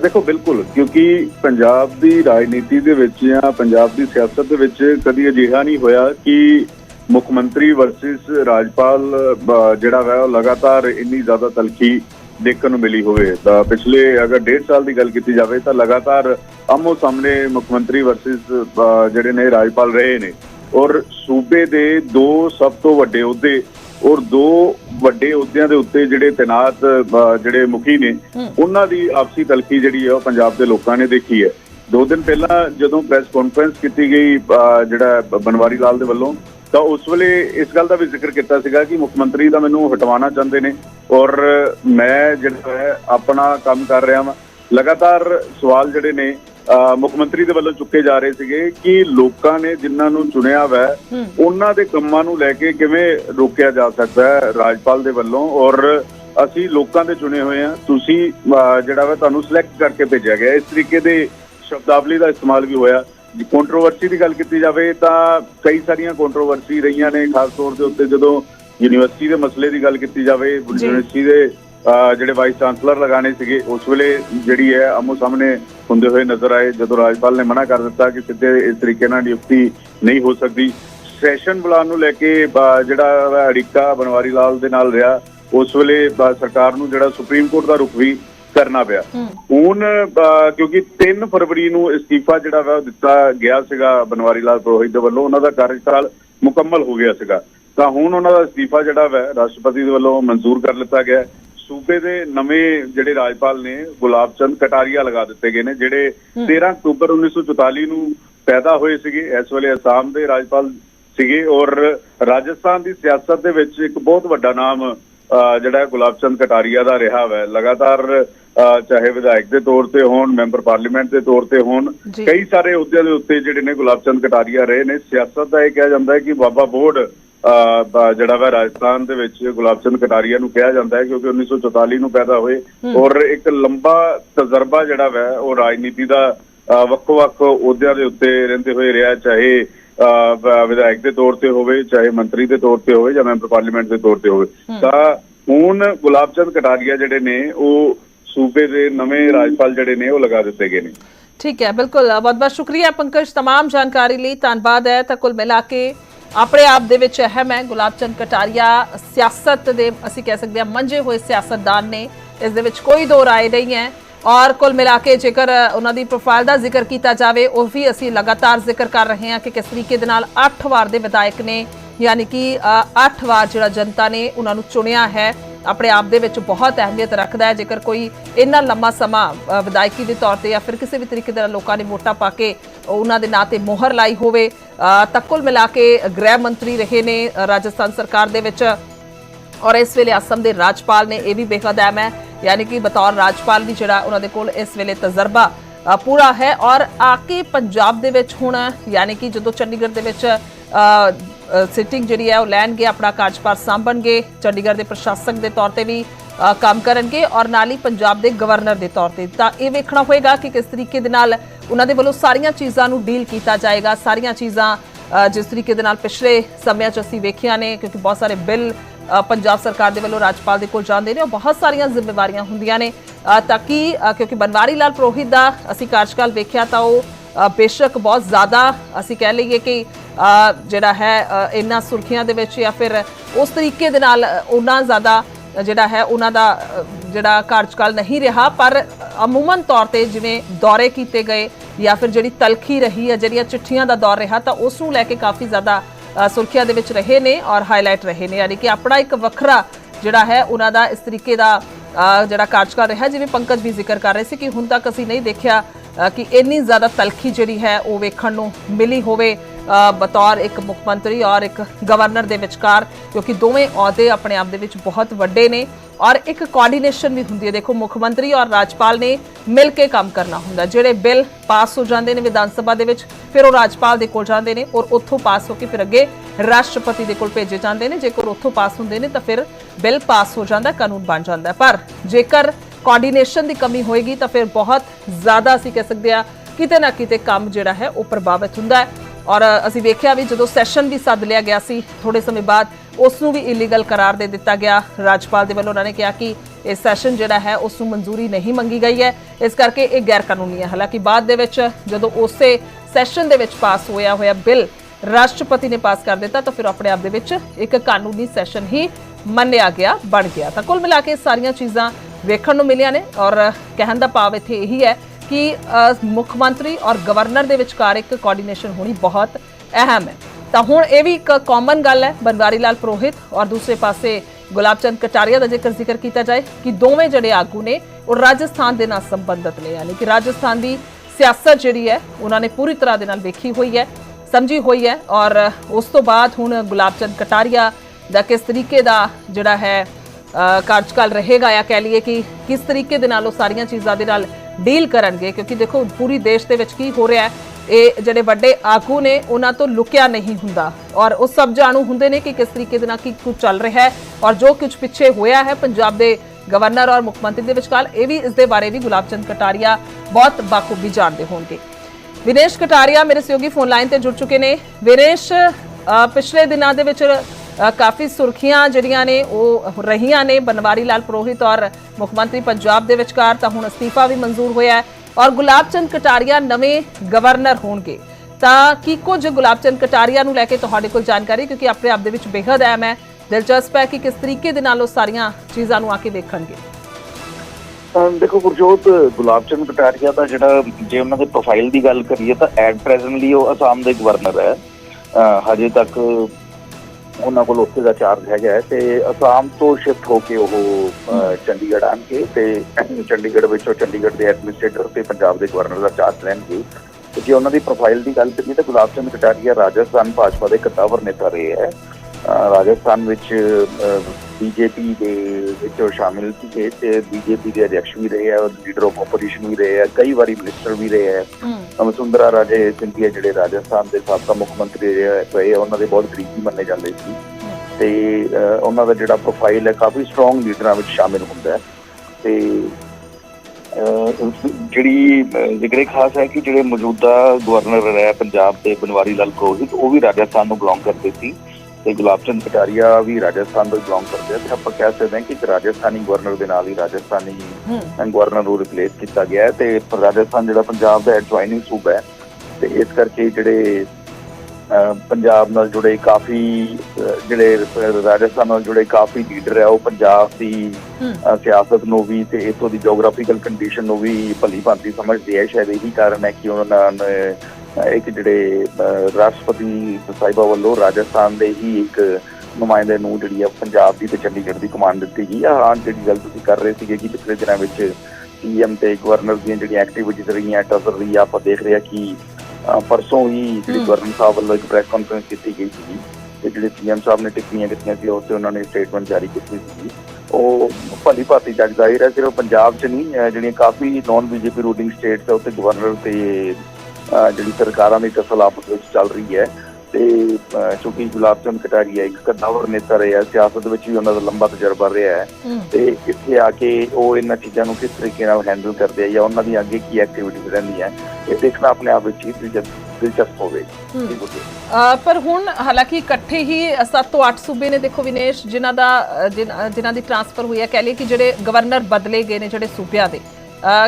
ਦੇਖੋ, ਬਿਲਕੁਲ, ਕਿਉਂਕਿ ਪੰਜਾਬ ਦੀ ਰਾਜਨੀਤੀ ਦੇ ਵਿੱਚ ਜਾਂ ਪੰਜਾਬ ਦੀ ਸਿਆਸਤ ਦੇ ਵਿੱਚ ਕਦੀ ਅਜਿਹਾ ਨਹੀਂ ਹੋਇਆ ਕਿ ਮੁੱਖ ਮੰਤਰੀ ਵਰਸਸ ਰਾਜਪਾਲ ਜਿਹੜਾ ਹੈ, ਉਹ ਲਗਾਤਾਰ ਇੰਨੀ ਜ਼ਿਆਦਾ ਤਲਖੀ ਦੇਖਣ ਨੂੰ ਮਿਲੀ ਹੋਵੇ। ਤਾਂ ਪਿਛਲੇ ਅਗਰ ਡੇਢ ਸਾਲ ਦੀ ਗੱਲ ਕੀਤੀ ਜਾਵੇ ਤਾਂ ਲਗਾਤਾਰ ਆਮੋ ਸਾਹਮਣੇ ਮੁੱਖ ਮੰਤਰੀ ਵਰਸਸ ਜਿਹੜੇ ਨੇ ਰਾਜਪਾਲ ਰਹੇ ਨੇ। ਔਰ ਸੂਬੇ ਦੇ ਦੋ ਸਭ ਤੋਂ ਵੱਡੇ ਅਹੁਦੇ ਔਰ ਦੋ ਵੱਡੇ ਅਹੁਦਿਆਂ ਦੇ ਉੱਤੇ ਜਿਹੜੇ ਤੈਨਾਤ ਜਿਹੜੇ ਮੁਖੀ ਨੇ ਉਹਨਾਂ ਦੀ ਆਪਸੀ ਤਲਖੀ ਜਿਹੜੀ ਹੈ ਉਹ ਪੰਜਾਬ ਦੇ ਲੋਕਾਂ ਨੇ ਦੇਖੀ ਹੈ। ਦੋ ਦਿਨ ਪਹਿਲਾਂ ਜਦੋਂ ਪ੍ਰੈਸ ਕਾਨਫਰੰਸ ਕੀਤੀ ਗਈ ਜਿਹੜਾ ਬਨਵਾਰੀ ਲਾਲ ਦੇ ਵੱਲੋਂ ਤਾਂ ਉਸ ਵੇਲੇ ਇਸ ਗੱਲ ਦਾ ਵੀ ਜ਼ਿਕਰ ਕੀਤਾ ਸੀਗਾ ਕਿ ਮੁੱਖ ਮੰਤਰੀ ਦਾ ਮੈਨੂੰ ਹਟਵਾਉਣਾ ਚਾਹੁੰਦੇ ਨੇ। ਔਰ ਮੈਂ ਜਿਹੜਾ ਹੈ ਆਪਣਾ ਕੰਮ ਕਰ ਰਿਹਾ ਹਾਂ ਲਗਾਤਾਰ ਸਵਾਲ ਜਿਹੜੇ ਨੇ ਮੁੱਖ ਮੰਤਰੀ ਦੇ ਵੱਲੋਂ ਚੁੱਕੇ ਜਾ ਰਹੇ ਸੀਗੇ ਕਿ ਲੋਕਾਂ ਨੇ ਜਿਨ੍ਹਾਂ ਨੂੰ ਚੁਣਿਆ ਵੈ ਉਹਨਾਂ ਦੇ ਕੰਮਾਂ ਨੂੰ ਲੈ ਕੇ ਕਿਵੇਂ ਰੋਕਿਆ ਜਾ ਸਕਦਾ ਹੈ ਰਾਜਪਾਲ ਦੇ ਵੱਲੋਂ? ਔਰ ਅਸੀਂ ਲੋਕਾਂ ਦੇ ਚੁਣੇ ਹੋਏ ਆ ਤੁਸੀਂ ਜਿਹੜਾ ਵਾ ਤੁਹਾਨੂੰ ਸਿਲੈਕਟ ਕਰਕੇ ਭੇਜਿਆ ਗਿਆ। ਇਸ ਤਰੀਕੇ ਦੇ ਸ਼ਬਦਾਵਲੀ ਦਾ ਇਸਤੇਮਾਲ ਵੀ ਹੋਇਆ। ਕੰਟਰੋਵਰਸੀ ਦੀ ਗੱਲ ਕੀਤੀ ਜਾਵੇ ਤਾਂ ਕਈ ਸਾਰੀਆਂ ਕੰਟਰੋਵਰਸੀ ਰਹੀਆਂ ਨੇ ਖਾਸ ਤੌਰ ਦੇ ਉੱਤੇ ਜਦੋਂ ਯੂਨੀਵਰਸਿਟੀ ਦੇ ਮਸਲੇ ਦੀ ਗੱਲ ਕੀਤੀ ਜਾਵੇ। ਯੂਨੀਵਰਸਿਟੀ ਦੇ ਜਿਹੜੇ ਵਾਈਸ ਚਾਂਸਲਰ ਲਗਾਣੇ ਸੀਗੇ ਉਸ ਵੇਲੇ ਜਿਹੜੀ ਹੈ ਆਮੋ ਸਾਹਮਣੇ ਹੁੰਦੇ ਹੋਏ ਨਜ਼ਰ ਆਏ ਜਦੋਂ ਰਾਜਪਾਲ ਨੇ ਮਨਾ ਕਰ ਦਿੱਤਾ ਕਿ ਸਿੱਧੇ ਇਸ ਤਰੀਕੇ ਨਾਲ ਨਿਯੁਕਤੀ ਨਹੀਂ ਹੋ ਸਕਦੀ। ਸੈਸ਼ਨ ਬੁਲਾਉਣ ਨੂੰ ਲੈ ਕੇ ਜਿਹੜਾ ਅੜਿੱਕਾ ਬਨਵਾਰੀ ਲਾਲ ਦੇ ਨਾਲ ਰਿਹਾ ਉਸ ਵੇਲੇ ਸਰਕਾਰ ਨੂੰ ਜਿਹੜਾ ਸੁਪਰੀਮ ਕੋਰਟ ਦਾ ਰੁਖ ਵੀ ਕਰਨਾ ਪਿਆ। ਹੁਣ ਕਿਉਂਕਿ 3 ਫਰਵਰੀ ਨੂੰ ਅਸਤੀਫਾ ਜਿਹੜਾ ਵਾ ਦਿੱਤਾ ਗਿਆ ਸੀਗਾ ਬਨਵਾਰੀ ਲਾਲ ਪ੍ਰੋਹਿਤ ਦੇ ਵੱਲੋਂ ਉਹਨਾਂ ਦਾ ਕਾਰਜਕਾਲ ਮੁਕੰਮਲ ਹੋ ਗਿਆ ਸੀਗਾ। ਤਾਂ ਹੁਣ ਉਹਨਾਂ ਦਾ ਅਸਤੀਫਾ ਜਿਹੜਾ ਵਾ ਰਾਸ਼ਟਰਪਤੀ ਦੇ ਵੱਲੋਂ ਮਨਜ਼ੂਰ ਕਰ ਲਿੱਤਾ ਗਿਆ ਹੈ। ਸੂਬੇ ਦੇ ਨਵੇਂ ਜਿਹੜੇ ਰਾਜਪਾਲ ਨੇ ਗੁਲਾਬ ਚੰਦ ਕਟਾਰੀਆ ਲਗਾ ਦਿੱਤੇ ਗਏ ਨੇ ਜਿਹੜੇ 13 ਅਕਤੂਬਰ 1944 ਨੂੰ ਪੈਦਾ ਹੋਏ ਸੀਗੇ ਇਸ ਵੇਲੇ ਅਸਾਮ ਦੇ ਰਾਜਪਾਲ ਸੀਗੇ ਔਰ ਰਾਜਸਥਾਨ ਦੀ ਸਿਆਸਤ ਦੇ ਵਿੱਚ ਇੱਕ ਬਹੁਤ ਵੱਡਾ ਨਾਮ ਜਿਹੜਾ ਗੁਲਾਬ ਚੰਦ ਕਟਾਰੀਆ ਦਾ ਰਿਹਾ ਹੈ ਲਗਾਤਾਰ ਚਾਹੇ ਵਿਧਾਇਕ ਦੇ ਤੌਰ ਤੇ ਹੋਣ ਮੈਂਬਰ ਪਾਰਲੀਮੈਂਟ ਦੇ ਤੌਰ ਤੇ ਹੋਣ। ਕਈ ਸਾਰੇ ਅਹੁਦਿਆਂ ਦੇ ਉੱਤੇ ਜਿਹੜੇ ਨੇ ਗੁਲਾਬ ਚੰਦ ਕਟਾਰੀਆ ਰਹੇ ਨੇ ਸਿਆਸਤ ਦਾ ਇਹ ਕਿਹਾ ਜਾਂਦਾ ਹੈ ਕਿ ਬਾਬਾ ਬੋੜ ਅਹ, ਬ- ਜਿਹੜਾ ਵਾ ਰਾਜਸਥਾਨ ਦੇ ਵਿੱਚ ਗੁਲਾਬ ਚੰਦ ਕਟਾਰੀਆ ਨੂੰ ਕਿਹਾ ਜਾਂਦਾ ਹੈ ਕਿਉਂਕਿ 1944 ਨੂੰ ਪੈਦਾ ਹੋਏ ਔਰ ਇੱਕ ਲੰਬਾ ਤਜਰਬਾ ਜਿਹੜਾ ਵਾ ਉਹ ਰਾਜਨੀਤੀ ਦਾ ਅਹ, ਵੱਖ-ਵੱਖ ਅਹੁਦਿਆਂ ਦੇ ਉੱਤੇ ਰਹਿੰਦੇ ਹੋਏ ਰਿਹਾ ਚਾਹੇ ਅਹ, ਬ- ਵਿਧਾਇਕ ਦੇ ਤੌਰ ਤੇ ਹੋਵੇ ਚਾਹੇ ਮੰਤਰੀ ਦੇ ਤੌਰ ਤੇ ਹੋਵੇ ਜਾਂ ਮੈਂਬਰ ਪਾਰਲੀਮੈਂਟ ਦੇ ਤੌਰ ਤੇ ਹੋਵੇ ਤਾਂ ਹੁਣ ਗੁਲਾਬ ਚੰਦ ਕਟਾਰੀਆ ਜਿਹੜੇ ਨੇ ਉਹ ਸੂਬੇ ਦੇ ਨਵੇਂ ਰਾਜਪਾਲ ਜਿਹੜੇ ਨੇ ਉਹ ਲਗਾ ਦਿੱਤੇ ਗਏ ਨੇ ਠੀਕ ਹੈ ਬਿਲਕੁਲ ਬਹੁਤ ਬਹੁਤ ਸ਼ੁਕਰੀਆ ਪੰਕਜ तमाम ਜਾਣਕਾਰੀ ਲਈ ਧੰਨਵਾਦ ਹੈ ਤਾਂ ਕੁੱਲ ਮਿਲਾ ਕੇ ਆਪਣੇ ਆਪ ਦੇ ਵਿੱਚ ਅਹਿਮ ਹੈ ਗੁਲਾਬ ਚੰਦ ਕਟਾਰੀਆ। ਸਿਆਸਤ ਦੇ ਅਸੀਂ ਕਹਿ ਸਕਦੇ ਹਾਂ ਮੰਝੇ ਹੋਏ ਸਿਆਸਤਦਾਨ ਨੇ। ਇਸ ਦੇ ਵਿੱਚ ਕੋਈ ਦੋ ਰਾਏ ਨਹੀਂ ਹੈ। ਔਰ ਕੁੱਲ ਮਿਲਾ ਕੇ ਜੇਕਰ ਉਹਨਾਂ ਦੀ ਪ੍ਰੋਫਾਈਲ ਦਾ ਜ਼ਿਕਰ ਕੀਤਾ ਜਾਵੇ, ਉਹ ਵੀ ਅਸੀਂ ਲਗਾਤਾਰ ਜ਼ਿਕਰ ਕਰ ਰਹੇ ਹਾਂ ਕਿ ਕਿਸ ਤਰੀਕੇ ਦੇ ਨਾਲ 8 ਵਾਰ ਦੇ ਵਿਧਾਇਕ ਨੇ, ਯਾਨੀ ਕਿ 8 ਵਾਰ ਜਿਹੜਾ ਜਨਤਾ ਨੇ ਉਹਨਾਂ ਨੂੰ ਚੁਣਿਆ ਹੈ, ਆਪਣੇ ਆਪ ਦੇ ਵਿੱਚ ਬਹੁਤ ਅਹਿਮੀਅਤ ਰੱਖਦਾ ਹੈ। ਜੇਕਰ ਕੋਈ ਇੰਨਾ ਲੰਮਾ ਸਮਾਂ ਵਿਧਾਇਕੀ ਦੇ ਤੌਰ ਤੇ ਜਾਂ ਫਿਰ ਕਿਸੇ ਵੀ ਤਰੀਕੇ ਦੇ ਨਾਲ ਲੋਕਾਂ ਨੇ ਵੋਟਾਂ ਪਾ ਕੇ ਉਹਨਾਂ ਦੇ ਨਾਂ ਤੇ ਮੋਹਰ ਲਾਈ ਹੋਵੇ ਤਾਂ ਕੁੱਲ ਮਿਲਾ ਕੇ ਗ੍ਰਹਿ ਮੰਤਰੀ ਰਹੇ ਨੇ ਰਾਜਸਥਾਨ ਸਰਕਾਰ ਦੇ ਵਿੱਚ। ਔਰ ਇਸ ਵੇਲੇ ਅਸਮ ਦੇ ਰਾਜਪਾਲ ਨੇ ਇਹ ਵੀ ਬੇਹੱਦ ਅਹਿਮ ਹੈ, ਯਾਨੀ ਕਿ ਬਤੌਰ ਰਾਜਪਾਲ ਵੀ ਜਿਹੜਾ ਉਹਨਾਂ ਦੇ ਕੋਲ ਇਸ ਵੇਲੇ ਤਜਰਬਾ ਪੂਰਾ ਹੈ। ਔਰ ਆ ਕੇ ਪੰਜਾਬ ਦੇ ਵਿੱਚ ਹੁਣ, ਯਾਨੀ ਕਿ ਜਦੋਂ ਚੰਡੀਗੜ੍ਹ ਦੇ ਵਿੱਚ ਸਿਟਿੰਗ ਜਿਹੜੀ ਹੈ, ਉਹ ਲੈਣਗੇ, ਆਪਣਾ ਕਾਰਜਪਾਲ ਸੰਭਣਗੇ। ਚੰਡੀਗੜ੍ਹ ਦੇ ਪ੍ਰਸ਼ਾਸਕ ਦੇ ਤੌਰ ਤੇ ਵੀ ਕੰਮ ਕਰਨਗੇ ਔਰ ਨਾਲ ਹੀ ਪੰਜਾਬ ਦੇ ਗਵਰਨਰ ਦੇ ਤੌਰ ਤੇ। ਤਾਂ ਇਹ ਵੇਖਣਾ ਹੋਏਗਾ ਕਿ ਕਿਸ ਤਰੀਕੇ ਦੇ ਨਾਲ ਉਹਨਾਂ ਦੇ ਵੱਲੋਂ ਸਾਰੀਆਂ ਚੀਜ਼ਾਂ ਨੂੰ ਡੀਲ ਕੀਤਾ ਜਾਏਗਾ, ਸਾਰੀਆਂ ਚੀਜ਼ਾਂ ਜਿਸ ਤਰੀਕੇ ਦੇ ਨਾਲ ਪਿਛਲੇ ਸਮਿਆਂ 'ਚ ਅਸੀਂ ਵੇਖਿਆ ਨੇ, ਕਿਉਂਕਿ ਬਹੁਤ ਸਾਰੇ ਬਿੱਲ ਪੰਜਾਬ ਸਰਕਾਰ ਦੇ ਵੱਲੋਂ ਰਾਜਪਾਲ ਦੇ ਕੋਲ ਜਾਂਦੇ ਨੇ ਔਰ ਬਹੁਤ ਸਾਰੀਆਂ ਜ਼ਿੰਮੇਵਾਰੀਆਂ ਹੁੰਦੀਆਂ ਨੇ। ਤਾਂ ਕਿ ਕਿਉਂਕਿ ਬਨਵਾਰੀ ਲਾਲ ਪ੍ਰੋਹਿਤ ਦਾ ਅਸੀਂ ਕਾਰਜਕਾਲ ਵੇਖਿਆ ਤਾਂ ਉਹ ਬੇਸ਼ੱਕ ਬਹੁਤ ਜ਼ਿਆਦਾ ਅਸੀਂ ਕਹਿ ਲਈਏ ਕਿ ਜਿਹੜਾ ਹੈ ਇਹਨਾਂ ਸੁਰਖੀਆਂ ਦੇ ਵਿੱਚ ਜਾਂ ਫਿਰ ਉਸ ਤਰੀਕੇ ਦੇ ਨਾਲ ਉਹਨਾਂ ਜ਼ਿਆਦਾ ਜਿਹੜਾ ਹੈ, ਉਹਨਾਂ ਦਾ ਜਿਹੜਾ ਕਾਰਜਕਾਲ ਨਹੀਂ ਰਿਹਾ, ਪਰ ਅਮੂਮਨ ਤੌਰ ਤੇ ਜਿਵੇਂ ਦੌਰੇ ਕੀਤੇ ਗਏ ਜਾਂ ਫਿਰ ਜਿਹੜੀ ਤਲਖੀ ਰਹੀ ਹੈ, ਜਿਹੜੀਆਂ ਚਿੱਠੀਆਂ ਦਾ ਦੌਰ ਰਿਹਾ, ਤਾਂ ਉਸ ਨੂੰ ਲੈ ਕੇ ਕਾਫੀ ਜ਼ਿਆਦਾ ਸੁਰਖੀਆਂ ਦੇ ਵਿੱਚ ਰਹੇ ਨੇ ਔਰ ਹਾਈਲਾਈਟ ਰਹੇ ਨੇ। ਯਾਨੀ ਕਿ ਆਪਣਾ ਇੱਕ ਵੱਖਰਾ ਜਿਹੜਾ ਹੈ, ਉਹਨਾਂ ਦਾ ਇਸ ਤਰੀਕੇ ਦਾ ਜਿਹੜਾ ਕਾਰਜਕਾਲ ਰਿਹਾ, ਜਿਵੇਂ ਪੰਕਜ ਵੀ ਜ਼ਿਕਰ ਕਰ ਰਹੇ ਸੀ ਕਿ ਹੁਣ ਤੱਕ ਅਸੀਂ ਨਹੀਂ ਦੇਖਿਆ ਕਿ ਇੰਨੀ ਜ਼ਿਆਦਾ ਤਲਖੀ ਜਿਹੜੀ ਹੈ, ਉਹ ਵੇਖਣ ਨੂੰ ਮਿਲੀ ਹੋਵੇ। ਬਤੌਰ ਇੱਕ ਮੁੱਖ ਮੰਤਰੀ ਔਰ ਇੱਕ ਗਵਰਨਰ ਦੇ ਵਿਚਕਾਰ, ਕਿਉਂਕਿ ਦੋਵੇਂ ਅਹੁਦੇ ਆਪਣੇ ਆਪ ਦੇ ਵਿੱਚ ਬਹੁਤ ਵੱਡੇ ਨੇ ਔਰ ਇੱਕ ਕੋਆਰਡੀਨੇਸ਼ਨ ਵੀ ਹੁੰਦੀ ਹੈ। ਦੇਖੋ, ਮੁੱਖ ਮੰਤਰੀ ਔਰ ਰਾਜਪਾਲ ਨੇ ਮਿਲ ਕੇ ਕੰਮ ਕਰਨਾ ਹੁੰਦਾ। ਜਿਹੜੇ ਬਿੱਲ ਪਾਸ ਹੋ ਜਾਂਦੇ ਨੇ ਵਿਧਾਨ ਸਭਾ ਦੇ ਵਿੱਚ, ਫਿਰ ਉਹ ਰਾਜਪਾਲ ਦੇ ਕੋਲ ਜਾਂਦੇ ਨੇ ਔਰ ਉੱਥੋਂ ਪਾਸ ਹੋ ਕੇ ਫਿਰ ਅੱਗੇ ਰਾਸ਼ਟਰਪਤੀ ਦੇ ਕੋਲ ਭੇਜੇ ਜਾਂਦੇ ਨੇ। ਜੇਕਰ ਉੱਥੋਂ ਪਾਸ ਹੁੰਦੇ ਨੇ ਤਾਂ ਫਿਰ ਬਿੱਲ ਪਾਸ ਹੋ ਜਾਂਦਾ, ਕਾਨੂੰਨ ਬਣ ਜਾਂਦਾ। ਪਰ ਜੇਕਰ ਕੋਆਰਡੀਨੇਸ਼ਨ ਦੀ ਕਮੀ ਹੋਏਗੀ ਤਾਂ ਫਿਰ ਬਹੁਤ ਜ਼ਿਆਦਾ ਅਸੀਂ ਕਹਿ ਸਕਦੇ ਆ ਕਿਤੇ ਨਾ ਕਿਤੇ ਕੰਮ ਜਿਹੜਾ ਹੈ ਉਹ ਪ੍ਰਭਾਵਿਤ ਹੁੰਦਾ ਹੈ। ਔਰ ਅਸੀਂ ਵੇਖਿਆ ਵੀ ਜਦੋਂ ਸੈਸ਼ਨ ਵੀ ਸੱਦ ਲਿਆ ਗਿਆ ਸੀ ਥੋੜੇ ਸਮੇਂ ਬਾਅਦ ਉਸ ਨੂੰ ਵੀ ਇਲੀਗਲ ਕਰਾਰ ਦੇ ਦਿੱਤਾ ਗਿਆ। ਰਾਜਪਾਲ ਦੇ ਵੱਲੋਂ ਉਹਨਾਂ ਨੇ ਕਿਹਾ ਕਿ ਇਹ ਸੈਸ਼ਨ ਜਿਹੜਾ ਹੈ ਉਸ ਨੂੰ ਮਨਜ਼ੂਰੀ ਨਹੀਂ ਮੰਗੀ ਗਈ ਹੈ। ਇਸ ਕਰਕੇ ਇਹ ਗੈਰ ਕਾਨੂੰਨੀ ਹੈ ਹਾਲਾਂਕਿ ਬਾਅਦ ਦੇ ਵਿੱਚ ਜਦੋਂ ਉਸੇ ਸੈਸ਼ਨ ਦੇ ਵਿੱਚ ਪਾਸ ਹੋਇਆ ਹੋਇਆ ਬਿੱਲ ਰਾਸ਼ਟਰਪਤੀ ਨੇ ਪਾਸ ਕਰ ਦਿੱਤਾ, ਤਾਂ ਫਿਰ ਆਪਣੇ ਆਪ ਦੇ ਵਿੱਚ ਇੱਕ ਕਾਨੂੰਨੀ ਸੈਸ਼ਨ ਹੀ ਮੰਨਿਆ ਗਿਆ, ਬਣ ਗਿਆ। ਤਾਂ ਕੁੱਲ ਮਿਲਾ ਕੇ ਸਾਰੀਆਂ ਚੀਜ਼ਾਂ ਵੇਖਣ ਨੂੰ ਮਿਲੀਆਂ ਨੇ ਔਰ ਕਹਿਣ ਦਾ ਭਾਵ ਇੱਥੇ ਇਹੀ ਹੈ ਕਿ ਮੁੱਖ ਮੰਤਰੀ ਔਰ ਗਵਰਨਰ ਦੇ ਵਿਚਕਾਰ ਇੱਕ ਕੋਆਰਡੀਨੇਸ਼ਨ ਹੋਣੀ ਬਹੁਤ ਅਹਿਮ ਹੈ। ਤਾਂ ਹੁਣ ਇਹ ਵੀ ਇੱਕ ਕਾਮਨ ਗੱਲ ਹੈ ਬਨਵਾਰੀ ਲਾਲ ਪ੍ਰੋਹਿਤ ਔਰ ਦੂਸਰੇ ਪਾਸੇ ਗੁਲਾਬ ਚੰਦ ਕਟਾਰੀਆ ਦਾ ਜੇਕਰ ਜ਼ਿਕਰ ਕੀਤਾ ਜਾਏ ਕਿ ਦੋਵੇਂ ਜਿਹੜੇ ਆਗੂ ਨੇ, ਉਹ ਰਾਜਸਥਾਨ ਦੇ ਨਾਲ ਸੰਬੰਧਿਤ ਨੇ। ਯਾਨੀ ਕਿ ਰਾਜਸਥਾਨ ਦੀ ਸਿਆਸਤ ਜਿਹੜੀ ਹੈ, ਉਹਨਾਂ ਨੇ ਪੂਰੀ ਤਰ੍ਹਾਂ ਦੇ ਨਾਲ ਵੇਖੀ ਹੋਈ ਹੈ, ਸਮਝੀ ਹੋਈ ਹੈ ਔਰ ਉਸ ਤੋਂ ਬਾਅਦ ਹੁਣ ਗੁਲਾਬ ਚੰਦ ਕਟਾਰੀਆ ਦਾ ਕਿਸ ਤਰੀਕੇ ਦਾ ਜਿਹੜਾ ਹੈ ਕਾਰਜਕਾਲ ਰਹੇਗਾ ਜਾਂ ਕਹਿ ਲਈਏ ਕਿ ਕਿਸ ਤਰੀਕੇ ਦੇ ਨਾਲ ਉਹ ਸਾਰੀਆਂ ਚੀਜ਼ਾਂ ਦੇ ਨਾਲ ਡੀਲ ਕਰਨਗੇ, ਕਿਉਂਕਿ ਦੇਖੋ ਪੂਰੀ ਦੇਸ਼ ਦੇ ਵਿੱਚ ਕੀ ਹੋ ਰਿਹਾ ਹੈ, ਇਹ ਜਿਹੜੇ ਵੱਡੇ ਆਗੂ ਨੇ, ਉਹਨਾਂ ਤੋਂ ਲੁਕਿਆ ਨਹੀਂ ਹੁੰਦਾ। ਔਰ ਉਹ ਸਭ ਜਾਣੂ ਹੁੰਦੇ ਨੇ ਕਿ ਕਿਸ ਤਰੀਕੇ ਦੇ ਨਾਲ ਕੀ ਕੁਝ ਚੱਲ ਰਿਹਾ ਹੈ ਔਰ ਜੋ ਕੁਝ ਪਿੱਛੇ ਹੋਇਆ ਹੈ ਪੰਜਾਬ ਦੇ ਗਵਰਨਰ ਔਰ ਮੁੱਖ ਮੰਤਰੀ ਦੇ ਵਿਚਕਾਰ, ਇਹ ਵੀ ਇਸ ਦੇ ਬਾਰੇ ਵੀ ਗੁਲਾਬ ਚੰਦ ਕਟਾਰੀਆ ਬਹੁਤ ਬਾਖੂਬੀ ਜਾਣਦੇ ਹੋਣਗੇ। ਵਿਨੇਸ਼ ਕਟਾਰੀਆ ਮੇਰੇ ਸਹਿਯੋਗੀ ਫੋਨ ਲਾਈਨ ਤੇ ਜੁੜ ਚੁੱਕੇ ਨੇ। ਵਿਨੇਸ਼ ਪਿਛਲੇ ਦਿਨਾਂ ਦੇ ਵਿੱਚ ਕਾਫੀ ਸੁਰਖੀਆਂ ਜਿਹੜੀਆਂ ਨੇ, ਉਹ ਰਹੀਆਂ ਨੇ ਬਨਵਾਰੀ ਲਾਲ ਪੁਰੋਹਿਤ ਔਰ ਮੁੱਖ ਮੰਤਰੀ ਪੰਜਾਬ ਦੇ ਵਿਚਕਾਰ, ਤਾਂ ਹੁਣ ਅਸਤੀਫਾ ਵੀ ਮਨਜ਼ੂਰ ਹੋਇਆ ਹੈ ਔਰ ਗੁਲਾਬ ਚੰਦ ਕਟਾਰੀਆ ਨਵੇਂ ਗਵਰਨਰ ਹੋਣਗੇ। ਤਾਂ ਕੀ ਕੁਝ ਗੁਲਾਬ ਚੰਦ ਕਟਾਰੀਆ ਨੂੰ ਲੈ ਕੇ ਤੁਹਾਡੇ ਕੋਲ ਜਾਣਕਾਰੀ, ਕਿਉਂਕਿ ਆਪਣੇ ਆਪ ਦੇ ਵਿੱਚ ਬੇहद ਅਹਿਮ ਹੈ। ਦਿਲਚਸਪ ਹੈ ਕਿ ਕਿਸ ਤਰੀਕੇ ਦੇ ਨਾਲ ਉਹ ਸਾਰੀਆਂ ਚੀਜ਼ਾਂ ਨੂੰ ਆ ਕੇ ਵੇਖਣਗੇ। ਦੇਖੋ ਗੁਰਜੋਤ, ਗੁਲਾਬ ਚੰਦ ਕਟਾਰੀਆ ਦਾ ਜਿਹੜਾ ਜੇ ਉਹਨਾਂ ਦੇ ਪ੍ਰੋਫਾਈਲ ਦੀ ਗੱਲ ਕਰੀਏ, ਤਾਂ ਐਟ ਪ੍ਰੈਜ਼ੈਂਟਲੀ ਉਹ ਅਸਾਮ ਦੇ ਗਵਰਨਰ ਹੈ। ਹਜੇ ਤੱਕ ਉਹਨਾਂ ਕੋਲ ਉੱਥੇ ਦਾ ਚਾਰਜ ਹੈਗਾ ਹੈ ਤੇ ਅਸਾਮ ਤੋਂ ਸ਼ਿਫਟ ਹੋ ਕੇ ਉਹ ਚੰਡੀਗੜ੍ਹ ਆਣ ਕੇ ਤੇ ਚੰਡੀਗੜ੍ਹ ਵਿੱਚੋਂ ਚੰਡੀਗੜ੍ਹ ਦੇ ਐਡਮਿਨਿਸਟ੍ਰੇਟਰ ਤੇ ਪੰਜਾਬ ਦੇ ਗਵਰਨਰ ਦਾ ਚਾਰਜ ਲੈਣਗੇ। ਜੇ ਉਹਨਾਂ ਦੀ ਪ੍ਰੋਫਾਈਲ ਦੀ ਗੱਲ ਕਰੀਏ ਤਾਂ ਗੁਲਾਬ ਚੰਦ ਕਟਾਰੀਆ ਰਾਜਸਥਾਨ ਭਾਜਪਾ ਦੇ ਕਦਾਵਰ ਨੇਤਾ ਰਹੇ ਹੈ। ਰਾਜਸਥਾਨ ਵਿੱਚ ਬੀਜੇਪੀ ਦੇ ਵਿੱਚ ਸ਼ਾਮਿਲ ਸੀਗੇ ਤੇ ਬੀਜੇਪੀ ਦੇ ਅਧਿਕਸ਼ ਵੀ ਰਹੇ ਆ ਲੀਡਰ ਆਫ ਆਪੋਜੀਸ਼ਨ ਵੀ ਰਹੇ ਆ ਕਈ ਵਾਰੀ ਮਿਨਿਸਟਰ ਵੀ ਰਹੇ ਆ। ਵਸੁੰਧਰਾ ਰਾਜੇ ਸਿੰਧੀਆ ਜਿਹੜੇ ਰਾਜਸਥਾਨ ਦੇ ਸਾਬਕਾ ਮੁੱਖ ਮੰਤਰੀ ਰਹੇ ਉਹਨਾਂ ਦੇ ਬਹੁਤ ਕਰੀਬੀ ਮੰਨੇ ਜਾਂਦੇ ਸੀ। ਤੇ ਉਹਨਾਂ ਦਾ ਜਿਹੜਾ ਪ੍ਰੋਫਾਈਲ ਹੈ ਕਾਫੀ ਸਟਰੋਂਗ ਲੀਡਰਾਂ ਵਿੱਚ ਸ਼ਾਮਿਲ ਹੁੰਦਾ ਹੈ। ਤੇ ਜਿਹੜੀ ਜ਼ਿਕਰੇ ਖਾਸ ਹੈ ਕਿ ਜਿਹੜੇ ਮੌਜੂਦਾ ਗਵਰਨਰ ਰਹੇ ਪੰਜਾਬ ਦੇ ਬਨਵਾਰੀ ਲਾਲ ਪੁਰੋਹਿਤ ਉਹ ਵੀ ਰਾਜਸਥਾਨ ਨੂੰ ਬਿਲੋਂਗ ਕਰਦੇ ਸੀ। ਤੇ ਗੁਲਾਬ ਚੰਦ ਕਟਾਰੀਆ ਵੀ ਰਾਜਸਥਾਨ ਤੋਂ ਬਿਲੋਂਗ ਕਰਦੇ ਆ ਤੇ ਆਪਾਂ ਕਹਿ ਸਕਦੇ ਹਾਂ ਕਿ ਇੱਕ ਰਾਜਸਥਾਨੀ ਗਵਰਨਰ ਦੇ ਨਾਲ ਹੀ ਰਾਜਸਥਾਨੀ ਗਵਰਨਰ ਨੂੰ ਰਿਪਲੇਸ ਕੀਤਾ ਗਿਆ ਤੇ ਰਾਜਸਥਾਨ ਜਿਹੜਾ ਪੰਜਾਬ ਦਾ ਐਡਜੋਇਨਿੰਗ ਸੂਬਾ ਹੈ ਤੇ ਇਸ ਕਰਕੇ ਜਿਹੜੇ ਪੰਜਾਬ ਨਾਲ ਜੁੜੇ ਕਾਫੀ ਜਿਹੜੇ ਰਾਜਸਥਾਨ ਨਾਲ ਜੁੜੇ ਕਾਫੀ ਲੀਡਰ ਹੈ ਉਹ ਪੰਜਾਬ ਦੀ ਸਿਆਸਤ ਨੂੰ ਵੀ ਤੇ ਇਥੋਂ ਦੀ ਜੀਓਗ੍ਰਾਫੀਕਲ ਕੰਡੀਸ਼ਨ ਨੂੰ ਵੀ ਭਲੀ ਭਾਂਤੀ ਸਮਝਦੇ ਹੈ ਸ਼ਾਇਦ ਇਹੀ ਕਾਰਨ ਹੈ ਕਿ ਉਹਨਾਂ ਨੇ ਇੱਕ ਜਿਹੜੇ ਰਾਸ਼ਟਰਪਤੀ ਸਾਹਿਬਾ ਵੱਲੋਂ ਰਾਜਸਥਾਨ ਦੇ ਹੀ ਇੱਕ ਨੁਮਾਇੰਦੇ ਨੂੰ ਜਿਹੜੀ ਆ ਪੰਜਾਬ ਦੀ ਤੇ ਚੰਡੀਗੜ੍ਹ ਦੀ ਕਮਾਂਡ ਦਿੱਤੀ ਗਈ ਆ ਹਾਂ ਜਿਹੜੀ ਗੱਲ ਤੁਸੀਂ ਕਰ ਰਹੇ ਸੀਗੇ ਕਿ ਪਿਛਲੇ ਦਿਨਾਂ ਵਿੱਚ ਸੀਐਮ ਤੇ ਗਵਰਨਰ ਦੀਆਂ ਜਿਹੜੀਆਂ ਐਕਟੀਵਿਟੀਜ਼ ਰਹੀਆਂ ਟਸਰ ਰਹੀ ਆ ਆਪਾਂ ਦੇਖ ਰਹੇ ਆ ਕਿ ਪਰਸੋਂ ਹੀ ਜਿਹੜੀ। ਗਵਰਨਰ ਸਾਹਿਬ ਵੱਲੋਂ ਇੱਕ ਪ੍ਰੈਸ ਕਾਨਫਰੰਸ ਕੀਤੀ ਗਈ ਸੀ ਤੇ ਜਿਹੜੇ ਸੀਐਮ ਸਾਹਿਬ ਨੇ ਟਿੱਪਣੀਆਂ ਕੀਤੀਆਂ ਸੀ ਉਸ ਤੇ ਉਹਨਾਂ ਨੇ ਸਟੇਟਮੈਂਟ ਜਾਰੀ ਕੀਤੀ ਸੀ ਉਹ ਭਲੀ ਭਾਤੀ ਜਗ ਜ਼ਾਹਿਰ ਹੈ ਸਿਰਫ ਪੰਜਾਬ 'ਚ ਨਹੀਂ ਜਿਹੜੀਆਂ ਕਾਫੀ ਨਾਨ ਬੀਜੇਪੀ ਰੂਲਿੰਗ ਸਟੇਟਸ ਹੈ ਉੱਥੇ ਗਵਰਨਰ ਤੇ ਜਿਹੜੀ ਸਰਕਾਰਾਂ ਦੀ ਟਸਲ ਆਪਸ ਵਿੱਚ ਚੱਲ ਰਹੀ ਹੈ ਤੇ ਕਿਉਂਕਿ ਗੁਲਾਬ ਚੰਦ ਕਟਾਰੀਆ ਇੱਕ ਕਦਾਵਰ ਨੇਤਾ ਰਿਹਾ ਸਿਆਸਤ ਵਿੱਚ ਵੀ ਉਹਨਾਂ ਦਾ ਲੰਬਾ ਤਜਰਬਾ ਰਿਹਾ ਹੈ। ਤੇ ਇੱਥੇ ਆ ਕੇ ਉਹ ਇਹਨਾਂ ਚੀਜ਼ਾਂ ਨੂੰ ਕਿਸ ਤਰੀਕੇ ਨਾਲ ਹੈਂਡਲ ਕਰਦੇ ਆ ਜਾਂ ਉਹਨਾਂ ਦੀ ਅੱਗੇ ਕੀ ਐਕਟੀਵਿਟੀਜ਼ ਰਹਿੰਦੀਆਂ ਇਹ ਦੇਖਣਾ ਆਪਣੇ ਆਪ ਵਿੱਚ ਹੀ ਦਿਲਚਸਪ ਦਿਲਚਸਪ ਹੋਵੇਗਾ ਪਰ ਹੁਣ ਹਾਲਾਂਕਿ ਇਕੱਠੇ ਹੀ 7 ਤੋਂ 8 ਸੂਬੇ ਨੇ ਦੇਖੋ ਵਿਨੇਸ਼ ਜਿਨ੍ਹਾਂ ਦਾ ਜਿਨ੍ਹਾਂ ਦੀ ਟਰਾਂਸਫਰ ਹੋਈ ਹੈ ਕਹਿ ਲਈਏ ਕਿ ਜਿਹੜੇ ਗਵਰਨਰ ਬਦਲੇ ਗਏ ਨੇ ਜਿਹੜੇ ਸੂਬਿਆਂ ਦੇ।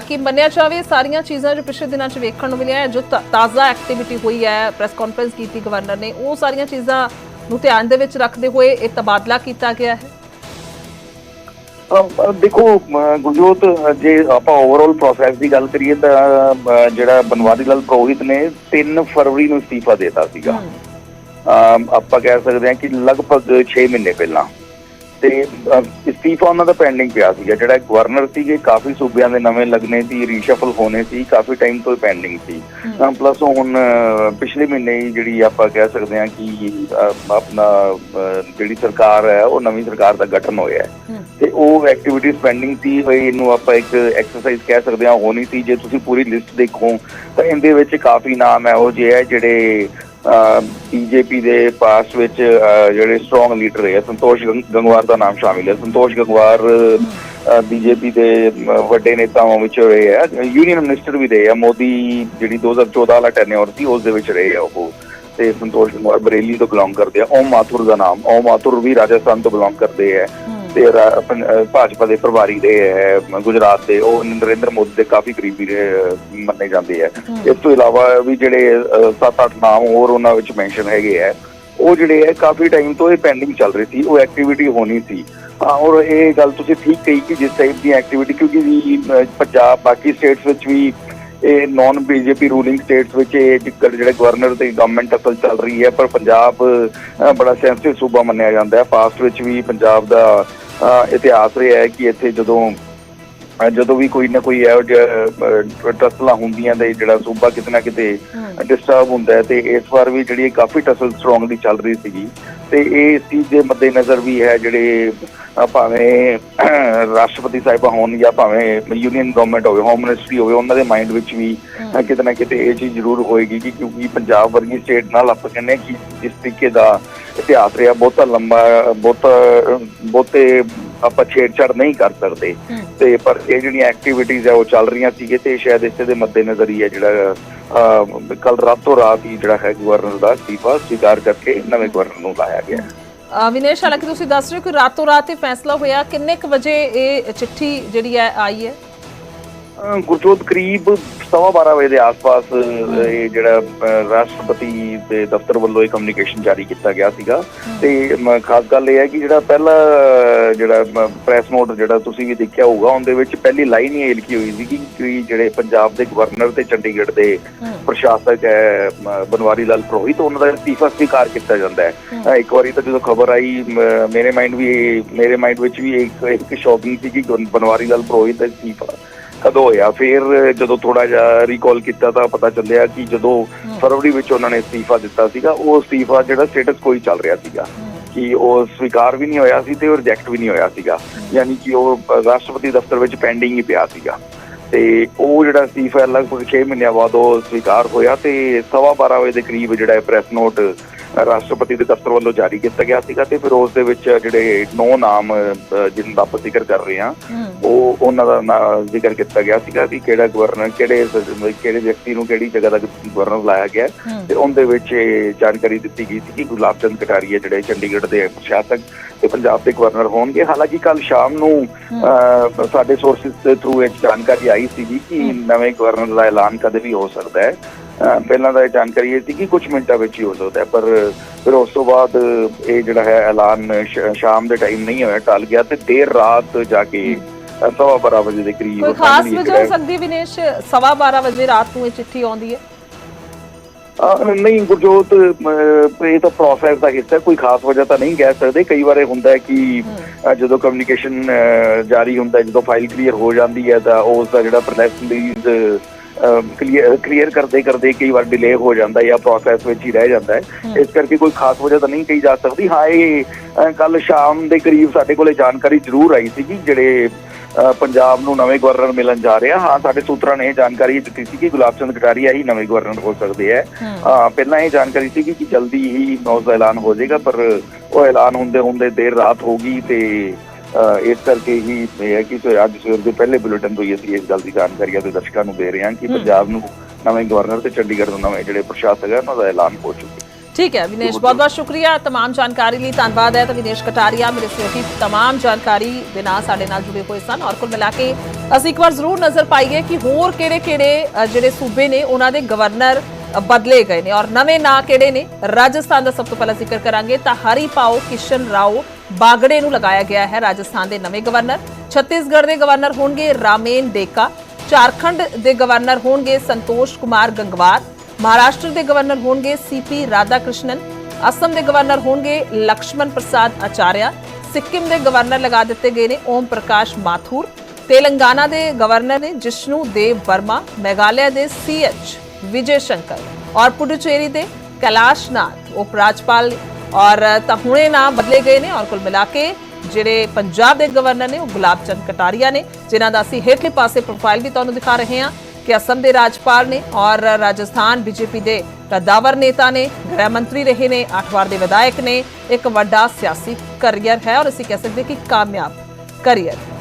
ਕਿ ਮੰਨਿਆ ਜਾਵੇ ਸਾਰੀਆਂ ਚੀਜ਼ਾਂ ਜੋ ਪਿਛਲੇ ਦਿਨਾਂ 'ਚ ਵੇਖਣ ਨੂੰ ਮਿਲਿਆ ਹੈ ਜੋ ਤਾਜ਼ਾ ਐਕਟੀਵਿਟੀ ਹੋਈ ਹੈ ਪ੍ਰੈਸ ਕਾਨਫਰੰਸ ਕੀਤੀ ਗਵਰਨਰ ਨੇ ਉਹ ਸਾਰੀਆਂ ਚੀਜ਼ਾਂ ਨੂੰ ਧਿਆਨ ਦੇ ਵਿੱਚ ਰੱਖਦੇ ਹੋਏ ਇਹ ਤਬਾਦਲਾ ਕੀਤਾ ਗਿਆ ਹੈ। ਦੇਖੋ ਗੁਰਜੋਤ ਜੇ ਆਪਾਂ ਓਵਰਆਲ ਪ੍ਰੋਸੈਸ ਦੀ ਗੱਲ ਕਰੀਏ ਤਾਂ ਜਿਹੜਾ ਬਨਵਾਰੀ ਲਾਲ ਪ੍ਰੋਹਿਤ ਨੇ 3 ਫਰਵਰੀ ਨੂੰ ਅਸਤੀਫਾ ਦੇਤਾ ਸੀਗਾ। ਆਪਾਂ ਕਹਿ ਸਕਦੇ ਹਾਂ ਕਿ ਲਗਭਗ 6 ਮਹੀਨੇ ਪਹਿਲਾਂ। ਤੇ ਅਸਤੀਫਾ ਉਹਨਾਂ ਦਾ ਪੈਂਡਿੰਗ ਪਿਆ ਸੀਗਾ ਜਿਹੜਾ ਗਵਰਨਰ ਸੀਗੇ ਕਾਫੀ ਸੂਬਿਆਂ ਦੇ ਨਵੇਂ ਲੱਗਣੇ ਸੀ ਰੀਸ਼ਫਲ ਹੋਣੇ ਸੀ ਕਾਫੀ ਟਾਈਮ ਤੋਂ ਪੈਂਡਿੰਗ ਸੀ। ਪਲੱਸ ਹੁਣ ਪਿਛਲੇ ਮਹੀਨੇ ਜਿਹੜੀ ਆਪਾਂ ਕਹਿ ਸਕਦੇ ਹਾਂ ਕਿ ਆਪਣਾ ਜਿਹੜੀ ਸਰਕਾਰ ਹੈ ਉਹ ਨਵੀਂ ਸਰਕਾਰ ਦਾ ਗਠਨ ਹੋਇਆ ਹੈ। ਤੇ ਉਹ ਐਕਟੀਵਿਟੀਜ਼ ਪੈਂਡਿੰਗ ਸੀ ਹੋਈ ਇਹਨੂੰ ਆਪਾਂ ਇੱਕ ਐਕਸਰਸਾਈਜ਼ ਕਹਿ ਸਕਦੇ ਹਾਂ ਹੋਣੀ ਸੀ। ਜੇ ਤੁਸੀਂ ਪੂਰੀ ਲਿਸਟ ਦੇਖੋ ਤਾਂ ਇਹਦੇ ਵਿੱਚ ਕਾਫੀ ਨਾਮ ਹੈ ਉਹ ਹੈ ਜਿਹੜੇ ਬੀਜੇਪੀ ਦੇ ਪਾਸ ਵਿੱਚ ਜਿਹੜੇ ਸਟਰੋਂਗ ਲੀਡਰ ਹੈ ਸੰਤੋਸ਼ ਗੰਗਵਾਰ ਦਾ ਨਾਮ ਸ਼ਾਮਿਲ ਹੈ। ਸੰਤੋਸ਼ ਗੰਗਵਾਰ ਬੀਜੇਪੀ ਦੇ ਵੱਡੇ ਨੇਤਾਵਾਂ ਵਿੱਚ ਰਹੇ ਆ। ਯੂਨੀਅਨ ਮਿਨਿਸਟਰ ਵੀ ਰਹੇ ਆ। ਮੋਦੀ ਜਿਹੜੀ 2014 ਵਾਲਾ ਟੈਨਿਓਰ ਸੀ, ਉਸ ਦੇ ਵਿੱਚ ਰਹੇ ਆ ਉਹ। ਤੇ ਸੰਤੋਸ਼ ਗੰਗਵਾਰ ਬਰੇਲੀ ਤੋਂ ਬਿਲੋਂਗ ਕਰਦੇ ਆ। ਓਮ ਮਾਥੁਰ ਦਾ ਨਾਮ। ਓਮ ਮਾਥੁਰ ਵੀ ਰਾਜਸਥਾਨ ਤੋਂ ਬਿਲੋਂਗ ਕਰਦੇ ਆ। ਤੇ ਭਾਜਪਾ ਦੇ ਪ੍ਰਭਾਰੀ ਦੇ ਹੈ ਗੁਜਰਾਤ ਦੇ ਉਹ ਨਰਿੰਦਰ ਮੋਦੀ ਦੇ ਕਾਫੀ ਕਰੀਬੀ ਮੰਨੇ ਜਾਂਦੇ ਆ। ਇਸ ਤੋਂ ਇਲਾਵਾ ਵੀ ਜਿਹੜੇ 7-8 ਨਾਮ ਹੋਰ ਉਹਨਾਂ ਵਿੱਚ ਮੈਂਸ਼ਨ ਹੈਗੇ ਆ ਉਹ ਜਿਹੜੇ ਹੈ ਕਾਫੀ ਟਾਈਮ ਤੋਂ ਇਹ ਪੈਂਡਿੰਗ ਚੱਲ ਰਹੀ ਸੀ ਉਹ ਐਕਟੀਵਿਟੀ ਹੋਣੀ ਸੀ ਔਰ ਇਹ ਗੱਲ ਤੁਸੀਂ ਠੀਕ ਕਹੀ ਕਿ ਜਿਸ ਟਾਈਪ ਦੀ ਐਕਟੀਵਿਟੀ ਕਿਉਂਕਿ ਪੰਜਾਬ ਬਾਕੀ ਸਟੇਟਸ ਵਿੱਚ ਵੀ ਇਹ ਨਾਨ ਬੀਜੇਪੀ ਰੂਲਿੰਗ ਸਟੇਟਸ ਵਿੱਚ ਇਹ ਜਿੱਕਰ ਜਿਹੜੇ ਗਵਰਨਰ ਤੇ ਗਵਰਨਮੈਂਟ ਅਸਲ ਚੱਲ ਰਹੀ ਹੈ, ਪਰ ਪੰਜਾਬ ਬੜਾ ਸੈਂਸਿਟਿਵ ਸੂਬਾ ਮੰਨਿਆ ਜਾਂਦਾ ਹੈ। ਪਾਸਟ ਵਿੱਚ ਵੀ ਪੰਜਾਬ ਦਾ ਇਤਿਹਾਸ ਰਿਹਾ ਹੈ ਕਿ ਇੱਥੇ ਜਦੋਂ ਜਦੋਂ ਵੀ ਕੋਈ ਨਾ ਕੋਈ ਇਹੋ ਜਿਹਾ ਟਸਲਾਂ ਹੁੰਦੀਆਂ ਤੇ ਜਿਹੜਾ ਸੂਬਾ ਕਿਤੇ ਨਾ ਕਿਤੇ ਡਿਸਟਰਬ ਹੁੰਦਾ ਤੇ ਇਸ ਵਾਰ ਵੀ ਜਿਹੜੀ ਕਾਫੀ ਟਸਲ ਸਟਰੋਂਗਲੀ ਚੱਲ ਰਹੀ ਸੀਗੀ ਤੇ ਇਹ ਇਸ ਚੀਜ਼ ਦੇ ਮੱਦੇਨਜ਼ਰ ਵੀ ਹੈ ਜਿਹੜੇ ਭਾਵੇਂ ਰਾਸ਼ਟਰਪਤੀ ਸਾਹਿਬਾ ਹੋਣ ਜਾਂ ਭਾਵੇਂ ਯੂਨੀਅਨ ਗਵਰਨਮੈਂਟ ਹੋਵੇ ਹੋਮ ਮਿਨਿਸਟਰੀ ਹੋਵੇ ਉਹਨਾਂ ਦੇ ਮਾਈਂਡ ਵਿੱਚ ਵੀ ਕਿਤੇ ਨਾ ਕਿਤੇ ਇਹ ਚੀਜ਼ ਜ਼ਰੂਰ ਹੋਏਗੀ ਕਿ ਕਿਉਂਕਿ ਪੰਜਾਬ ਵਰਗੀ ਸਟੇਟ ਨਾਲ ਆਪਾਂ ਕਹਿੰਦੇ ਕਿ ਜਿਸ ਤਰੀਕੇ ਦਾ ਇਤਿਹਾਸ ਰਿਹਾ ਬਹੁਤਾ ਲੰਬਾ ਬਹੁਤਾ ਬਹੁਤੇ ਆਪਾਂ ਛੇੜਛਾੜ ਨਹੀਂ ਕਰ ਸਕਦੇ। ਤੇ ਪਰ ਇਹ ਜਿਹੜੀਆਂ ਐਕਟੀਵਿਟੀਜ਼ ਆ ਉਹ ਚੱਲ ਰਹੀਆਂ ਸੀਗੇ ਤੇ ਸ਼ਾਇਦ ਇਸੇ ਦੇ ਮੱਦੇਨਜ਼ਰ ਹੀ ਹੈ ਜਿਹੜਾ ਕੱਲ ਰਾਤੋਂ ਰਾਤ ਹੀ ਜਿਹੜਾ ਹੈ ਗਵਰਨਰ ਦਾ ਅਸਤੀਫਾ ਸਵੀਕਾਰ ਕਰਕੇ ਨਵੇਂ ਗਵਰਨਰ ਨੂੰ ਲਾਇਆ ਗਿਆ। ਅ, ਵਿਨੇਸ਼ ਹਾਲਾਂਕਿ ਤੁਸੀਂ ਦੱਸ ਰਹੇ ਹੋ ਕਿ ਰਾਤੋਂ ਰਾਤ ਇਹ ਫੈਸਲਾ ਹੋਇਆ। ਕਿੰਨੇ ਕੁ ਵਜੇ ਇਹ ਚਿੱਠੀ ਜਿਹੜੀ ਹੈ ਆਈ ਹੈ? ਗੁਰਜੋਤ ਕਰੀਬ ਸਵਾ 12 ਵਜੇ ਦੇ ਆਸ-ਪਾਸ ਇਹ ਜਿਹੜਾ ਰਾਸ਼ਟਰਪਤੀ ਦੇ ਦਫ਼ਤਰ ਵੱਲੋਂ ਇਹ ਕਮਿਊਨੀਕੇਸ਼ਨ ਜਾਰੀ ਕੀਤਾ ਗਿਆ ਸੀਗਾ। ਤੇ ਖਾਸ ਗੱਲ ਇਹ ਹੈ ਕਿ ਜਿਹੜਾ ਪਹਿਲਾ ਜਿਹੜਾ ਪ੍ਰੈਸ ਨੋਟ ਜਿਹੜਾ ਤੁਸੀਂ ਵੀ ਦੇਖਿਆ ਹੋਊਗਾ ਉਹਦੇ ਵਿੱਚ ਪਹਿਲੀ ਲਾਈਨ ਹੀ ਇਹ ਲਿਖੀ ਹੋਈ ਸੀ ਕਿ ਜਿਹੜੇ ਪੰਜਾਬ ਦੇ ਗਵਰਨਰ ਤੇ ਚੰਡੀਗੜ੍ਹ ਦੇ। ਪ੍ਰਸ਼ਾਸਕ ਹੈ ਬਨਵਾਰੀ ਲਾਲ ਪ੍ਰੋਹਿਤ ਉਹਨਾਂ ਦਾ ਅਸਤੀਫਾ ਸਵੀਕਾਰ ਕੀਤਾ ਜਾਂਦਾ ਹੈ। ਇੱਕ ਵਾਰੀ ਤਾਂ ਜਦੋਂ ਖਬਰ ਆਈ ਮੇਰੇ ਮਾਈਂਡ ਵੀ ਮੇਰੇ ਮਾਈਂਡ ਵਿੱਚ ਵੀ ਇੱਕ ਇੱਕ ਸ਼ੌਕਿੰਗ ਸੀ ਕਿ ਬਨਵਾਰੀ ਲਾਲ ਪ੍ਰੋਹਿਤ ਦਾ ਅਸਤੀਫਾ ਕਦੋਂ ਹੋਇਆ? ਫਿਰ ਜਦੋਂ ਥੋੜਾ ਜਿਹਾ ਰੀਕਾਲ ਕੀਤਾ ਤਾਂ ਪਤਾ ਚੱਲਿਆ ਕਿ ਜਦੋਂ ਫਰਵਰੀ ਵਿੱਚ ਉਹਨਾਂ ਨੇ ਅਸਤੀਫਾ ਦਿੱਤਾ ਸੀਗਾ ਉਹ ਅਸਤੀਫਾ ਜਿਹੜਾ ਸਟੇਟਸ ਕੋਈ ਚੱਲ ਰਿਹਾ ਸੀਗਾ। ਕਿ ਉਹ ਸਵੀਕਾਰ ਵੀ ਨਹੀਂ ਹੋਇਆ ਸੀ ਤੇ ਉਹ ਰਿਜੈਕਟ ਵੀ ਨਹੀਂ ਹੋਇਆ ਸੀਗਾ। ਯਾਨੀ ਕਿ ਉਹ ਰਾਸ਼ਟਰਪਤੀ ਦਫ਼ਤਰ ਵਿੱਚ ਪੈਂਡਿੰਗ ਹੀ ਪਿਆ ਸੀਗਾ। ਤੇ ਉਹ ਜਿਹੜਾ ਅਸਤੀਫਾ ਲਗਭਗ 6 ਮਹੀਨਿਆਂ ਬਾਅਦ ਉਹ ਸਵੀਕਾਰ ਹੋਇਆ ਤੇ ਸਵਾ 12 ਵਜੇ ਦੇ ਕਰੀਬ ਜਿਹੜਾ ਪ੍ਰੈਸ ਨੋਟ ਰਾਸ਼ਟਰਪਤੀ ਦੇ ਦਫ਼ਤਰ ਵੱਲੋਂ ਜਾਰੀ ਕੀਤਾ ਗਿਆ ਸੀਗਾ ਤੇ ਫਿਰ ਉਸ ਦੇ ਵਿੱਚ ਜਿਹੜੇ ਨੌ ਨਾਮ ਜਿਨ੍ਹਾਂ ਦਾ ਆਪਾਂ ਜ਼ਿਕਰ ਕਰ ਰਹੇ ਹਾਂ ਉਹ ਉਹਨਾਂ ਦਾ ਜ਼ਿਕਰ ਕੀਤਾ ਗਿਆ ਸੀਗਾ ਕਿ ਕਿਹੜਾ ਗਵਰਨਰ ਕਿਹੜੇ ਕਿਹੜੇ ਵਿਅਕਤੀ ਨੂੰ ਕਿਹੜੀ ਜਗ੍ਹਾ ਦਾ ਗਵਰਨਰ ਲਾਇਆ ਗਿਆ। ਤੇ ਉਹਦੇ ਵਿੱਚ ਜਾਣਕਾਰੀ ਦਿੱਤੀ ਗਈ ਸੀ ਕਿ ਗੁਲਾਬ ਚੰਦ ਕਟਾਰੀਆ ਜਿਹੜੇ ਚੰਡੀਗੜ੍ਹ ਦੇ ਪ੍ਰਸ਼ਾਸਕ ਤੇ ਪੰਜਾਬ ਦੇ ਗਵਰਨਰ ਹੋਣਗੇ। ਹਾਲਾਂਕਿ ਕੱਲ ਸ਼ਾਮ ਨੂੰ ਸਾਡੇ ਸੋਰਸਿਸ ਦੇ ਥਰੂ ਇਹ ਜਾਣਕਾਰੀ ਆਈ ਸੀਗੀ ਕਿ ਨਵੇਂ ਗਵਰਨਰ ਦਾ ਐਲਾਨ ਕਦੇ ਵੀ ਹੋ ਸਕਦਾ ਹੈ। ਪਹਿਲਾਂ ਤਾਂ ਇਹ ਜਾਣਕਾਰੀ ਇਹ ਸੀ ਕਿ ਕੁਝ ਮਿੰਟਾਂ ਵਿੱਚ ਹੀ ਹੋ ਸਕਦਾ ਪਰ ਫਿਰ ਉਸ ਤੋਂ ਬਾਅਦ ਇਹ ਜਿਹੜਾ ਹੈ ਐਲਾਨ ਸ਼ਾਮ ਦੇ ਟਾਈਮ ਨਹੀਂ ਹੋਇਆ ਟਲ ਗਿਆ ਤੇ ਦੇਰ ਰਾਤ ਜਾ ਕੇ ਸਵਾ ਬਾਰਾਂ ਵਜੇ ਦੇ ਕਰੀਬ ਕੋਈ ਖਾਸ ਵਜ੍ਹਾ ਹੋ ਸਕਦੀ ਵਿਨੇਸ਼? ਸਵਾ 12 ਵਜੇ ਰਾਤ ਨੂੰ ਇਹ ਚਿੱਠੀ ਆਉਂਦੀ ਹੈ? ਨਹੀਂ ਗੁਰਜੋਤ ਇਹ ਤਾਂ ਪ੍ਰੋਸੈਸ ਦਾ ਹਿੱਸਾ ਕੋਈ ਖਾਸ ਵਜ੍ਹਾ ਤਾਂ ਨਹੀਂ ਕਹਿ ਸਕਦੇ। ਕਈ ਵਾਰ ਇਹ ਹੁੰਦਾ ਹੈ ਕਿ ਜਦੋਂ ਕਮਿਊਨੀਕੇਸ਼ਨ ਜਾਰੀ ਹੁੰਦਾ ਜਦੋਂ ਫਾਈਲ ਕਲੀਅਰ ਹੋ ਜਾਂਦੀ ਹੈ ਤਾਂ ਉਸ ਦਾ ਜਿਹੜਾ ਪ੍ਰੋਸੈਸ ਰਿਲੀਜ਼ ਕਲੀਅਰ ਕਰਦੇ ਕਰਦੇ ਕਈ ਵਾਰ ਡਿਲੇ ਹੋ ਜਾਂਦਾ ਜਾਂ ਪ੍ਰੋਸੈਸ ਵਿੱਚ ਹੀ ਰਹਿ ਜਾਂਦਾ ਹੈ। ਇਸ ਕਰਕੇ ਕੋਈ ਖਾਸ ਵਜ੍ਹਾ ਤਾਂ ਨਹੀਂ ਕਹੀ ਜਾ ਸਕਦੀ। ਹਾਂ ਇਹ ਕੱਲ ਸ਼ਾਮ ਦੇ ਕਰੀਬ ਸਾਡੇ ਕੋਲੇ ਜਾਣਕਾਰੀ ਜ਼ਰੂਰ ਆਈ ਸੀ ਕਿ ਜਿਹੜੇ ਪੰਜਾਬ ਨੂੰ ਨਵੇਂ ਗਵਰਨਰ ਮਿਲਣ ਜਾ ਰਹੇ ਹਾਂ ਸਾਡੇ ਸੂਤਰਾਂ ਨੇ ਇਹ ਜਾਣਕਾਰੀ ਦਿੱਤੀ ਸੀ ਕਿ ਗੁਲਾਬ ਚੰਦ ਕਟਾਰੀਆ ਹੀ ਨਵੇਂ ਗਵਰਨਰ ਹੋ ਸਕਦੇ ਹੈ। ਹਾਂ। ਪਹਿਲਾਂ ਇਹ ਜਾਣਕਾਰੀ ਸੀ ਕਿ ਜਲਦੀ ਹੀ ਉਸ ਦਾ ਐਲਾਨ ਹੋ ਜਾਏਗਾ ਪਰ ਉਹ ਐਲਾਨ ਹੁੰਦੇ ਹੁੰਦੇ ਦੇਰ ਰਾਤ ਹੋ ਗਈ ਤੇ ਇਸ ਕਰਕੇ ਹੀ ਇਹ ਹੈ ਕਿ ਸੋ ਅੱਜ ਸਵੇਰ ਦੇ ਪਹਿਲੇ ਬੁਲੇਟਿਨ ਤੋਂ ਹੀ ਅਸੀਂ ਇਸ ਗੱਲ ਦੀ ਜਾਣਕਾਰੀ ਆਪਣੇ ਦਰਸ਼ਕਾਂ ਨੂੰ ਦੇ ਰਹੇ ਹਾਂ ਕਿ ਪੰਜਾਬ ਨੂੰ ਨਵੇਂ ਗਵਰਨਰ ਤੇ ਚੰਡੀਗੜ੍ਹ ਨੂੰ ਨਵੇਂ ਜਿਹੜੇ ਪ੍ਰਸ਼ਾਸਕ ਹੈ ਉਹਨਾਂ ਦਾ ਐਲਾਨ ਹੋ ਚੁੱਕਿਆ ਠੀਕ ਹੈ ਵਿਨੇਸ਼ ਬਹੁਤ ਬਹੁਤ ਸ਼ੁਕਰੀਆ तमाम ਜਾਣਕਾਰੀ ਲਈ ਧੰਨਵਾਦ ਹੈ ਤਾਂ ਵਿਨੇਸ਼ ਕਟਾਰੀਆ ਮੇਰੇ ਸਹਿਯੋਗੀ तमाम ਜਾਣਕਾਰੀ ਦੇ ਨਾਲ ਸਾਡੇ ਨਾਲ ਜੁੜੇ ਹੋਏ ਸਨ ਔਰ ਕੁੱਲ ਮਿਲਾ ਕੇ ਅਸੀਂ ਇੱਕ ਵਾਰ ਜ਼ਰੂਰ ਨਜ਼ਰ ਪਾਈਏ ਕਿ ਹੋਰ ਕਿਹੜੇ-ਕਿਹੜੇ ਅ, ਜਿਹੜੇ ਸੂਬੇ ਨੇ ਉਹਨਾਂ ਦੇ ਗਵਰਨਰ ਅ, ਬਦਲੇ ਗਏ ਨੇ ਔਰ ਨਵੇਂ ਨਾਂ ਕਿਹੜੇ ਨੇ ਰਾਜਸਥਾਨ ਦਾ ਸਭ ਤੋਂ ਪਹਿਲਾਂ ਜ਼ਿਕਰ ਕਰਾਂਗੇ ਤਾਂ ਹਰੀ ਪਾਓ ਕਿਸ਼ਨ ਰਾਓ ਬਾਗੜੇ ਨੂੰ ਲਗਾਇਆ ਗਿਆ ਹੈ ਰਾਜਸਥਾਨ ਦੇ ਨਵੇਂ ਗਵਰਨਰ। ਛੱਤੀਸਗੜ੍ਹ ਦੇ ਗਵਰਨਰ ਹੋਣਗੇ ਰਾਮੇਨ ਡੇਕਾ। ਝਾਰਖੰਡ ਦੇ ਗਵਰਨਰ ਹੋਣਗੇ ਸੰਤੋਸ਼ ਕੁਮਾਰ ਗੰਗਵਾਰ। ਮਹਾਰਾਸ਼ਟਰ ਦੇ ਗਵਰਨਰ ਹੋਣਗੇ ਸੀਪੀ ਰਾਧਾ ਕ੍ਰਿਸ਼ਨਨ ਅਸਮ ਦੇ ਗਵਰਨਰ ਹੋਣਗੇ ਲਕਸ਼ਮਣ ਪ੍ਰਸਾਦ ਆਚਾਰਿਆ। ਸਿੱਕਿਮ ਦੇ ਗਵਰਨਰ ਲਗਾ ਦਿੱਤੇ ਗਏ ਨੇ ਓਮ ਪ੍ਰਕਾਸ਼ ਮਾਥੁਰ। ਤੇਲੰਗਾਨਾ ਦੇ ਗਵਰਨਰ ਨੇ ਜਿਸ਼ਨੂ ਦੇਵ ਵਰਮਾ। ਮੇਘਾਲਿਆ ਦੇ ਸੀਐਚ ਵਿਜੇ ਸ਼ੰਕਰ। ਔਰ ਪੁਡੁਚੇਰੀ ਦੇ ਕੈਲਾਸ਼ ਨਾਥ। ਉਪ ਰਾਜਪਾਲ ਔਰ ਤਾਂ ਹੁਣੇ ਨਾਮ ਬਦਲੇ ਗਏ ਨੇ ਔਰ ਕੁੱਲ ਮਿਲਾ ਕੇ ਜਿਹੜੇ ਪੰਜਾਬ ਦੇ ਗਵਰਨਰ ਨੇ ਉਹ ਗੁਲਾਬ ਚੰਦ ਕਟਾਰੀਆ ਨੇ, ਜਿਨ੍ਹਾਂ ਦਾ ਅਸੀਂ ਹੇਠਲੇ ਪਾਸੇ ਪ੍ਰੋਫਾਈਲ ਵੀ ਤੁਹਾਨੂੰ ਦਿਖਾ ਰਹੇ ਹਾਂ ਕਿ ਅਸਮ ਦੇ ਰਾਜਪਾਲ ਨੇ ਔਰ ਰਾਜਸਥਾਨ ਬੀਜੇਪੀ ਦੇ ਕਦਾਵਰ ਨੇਤਾ ਨੇ, ਗ੍ਰਹਿ ਮੰਤਰੀ ਰਹੇ ਨੇ ਅੱਠ ਵਾਰ ਦੇ ਵਿਧਾਇਕ ਨੇ, ਇੱਕ ਵੱਡਾ ਸਿਆਸੀ ਕਰੀਅਰ ਹੈ ਔਰ ਅਸੀਂ ਕਹਿ ਸਕਦੇ ਕਿ ਕਾਮਯਾਬ ਕੈਰੀਅਰ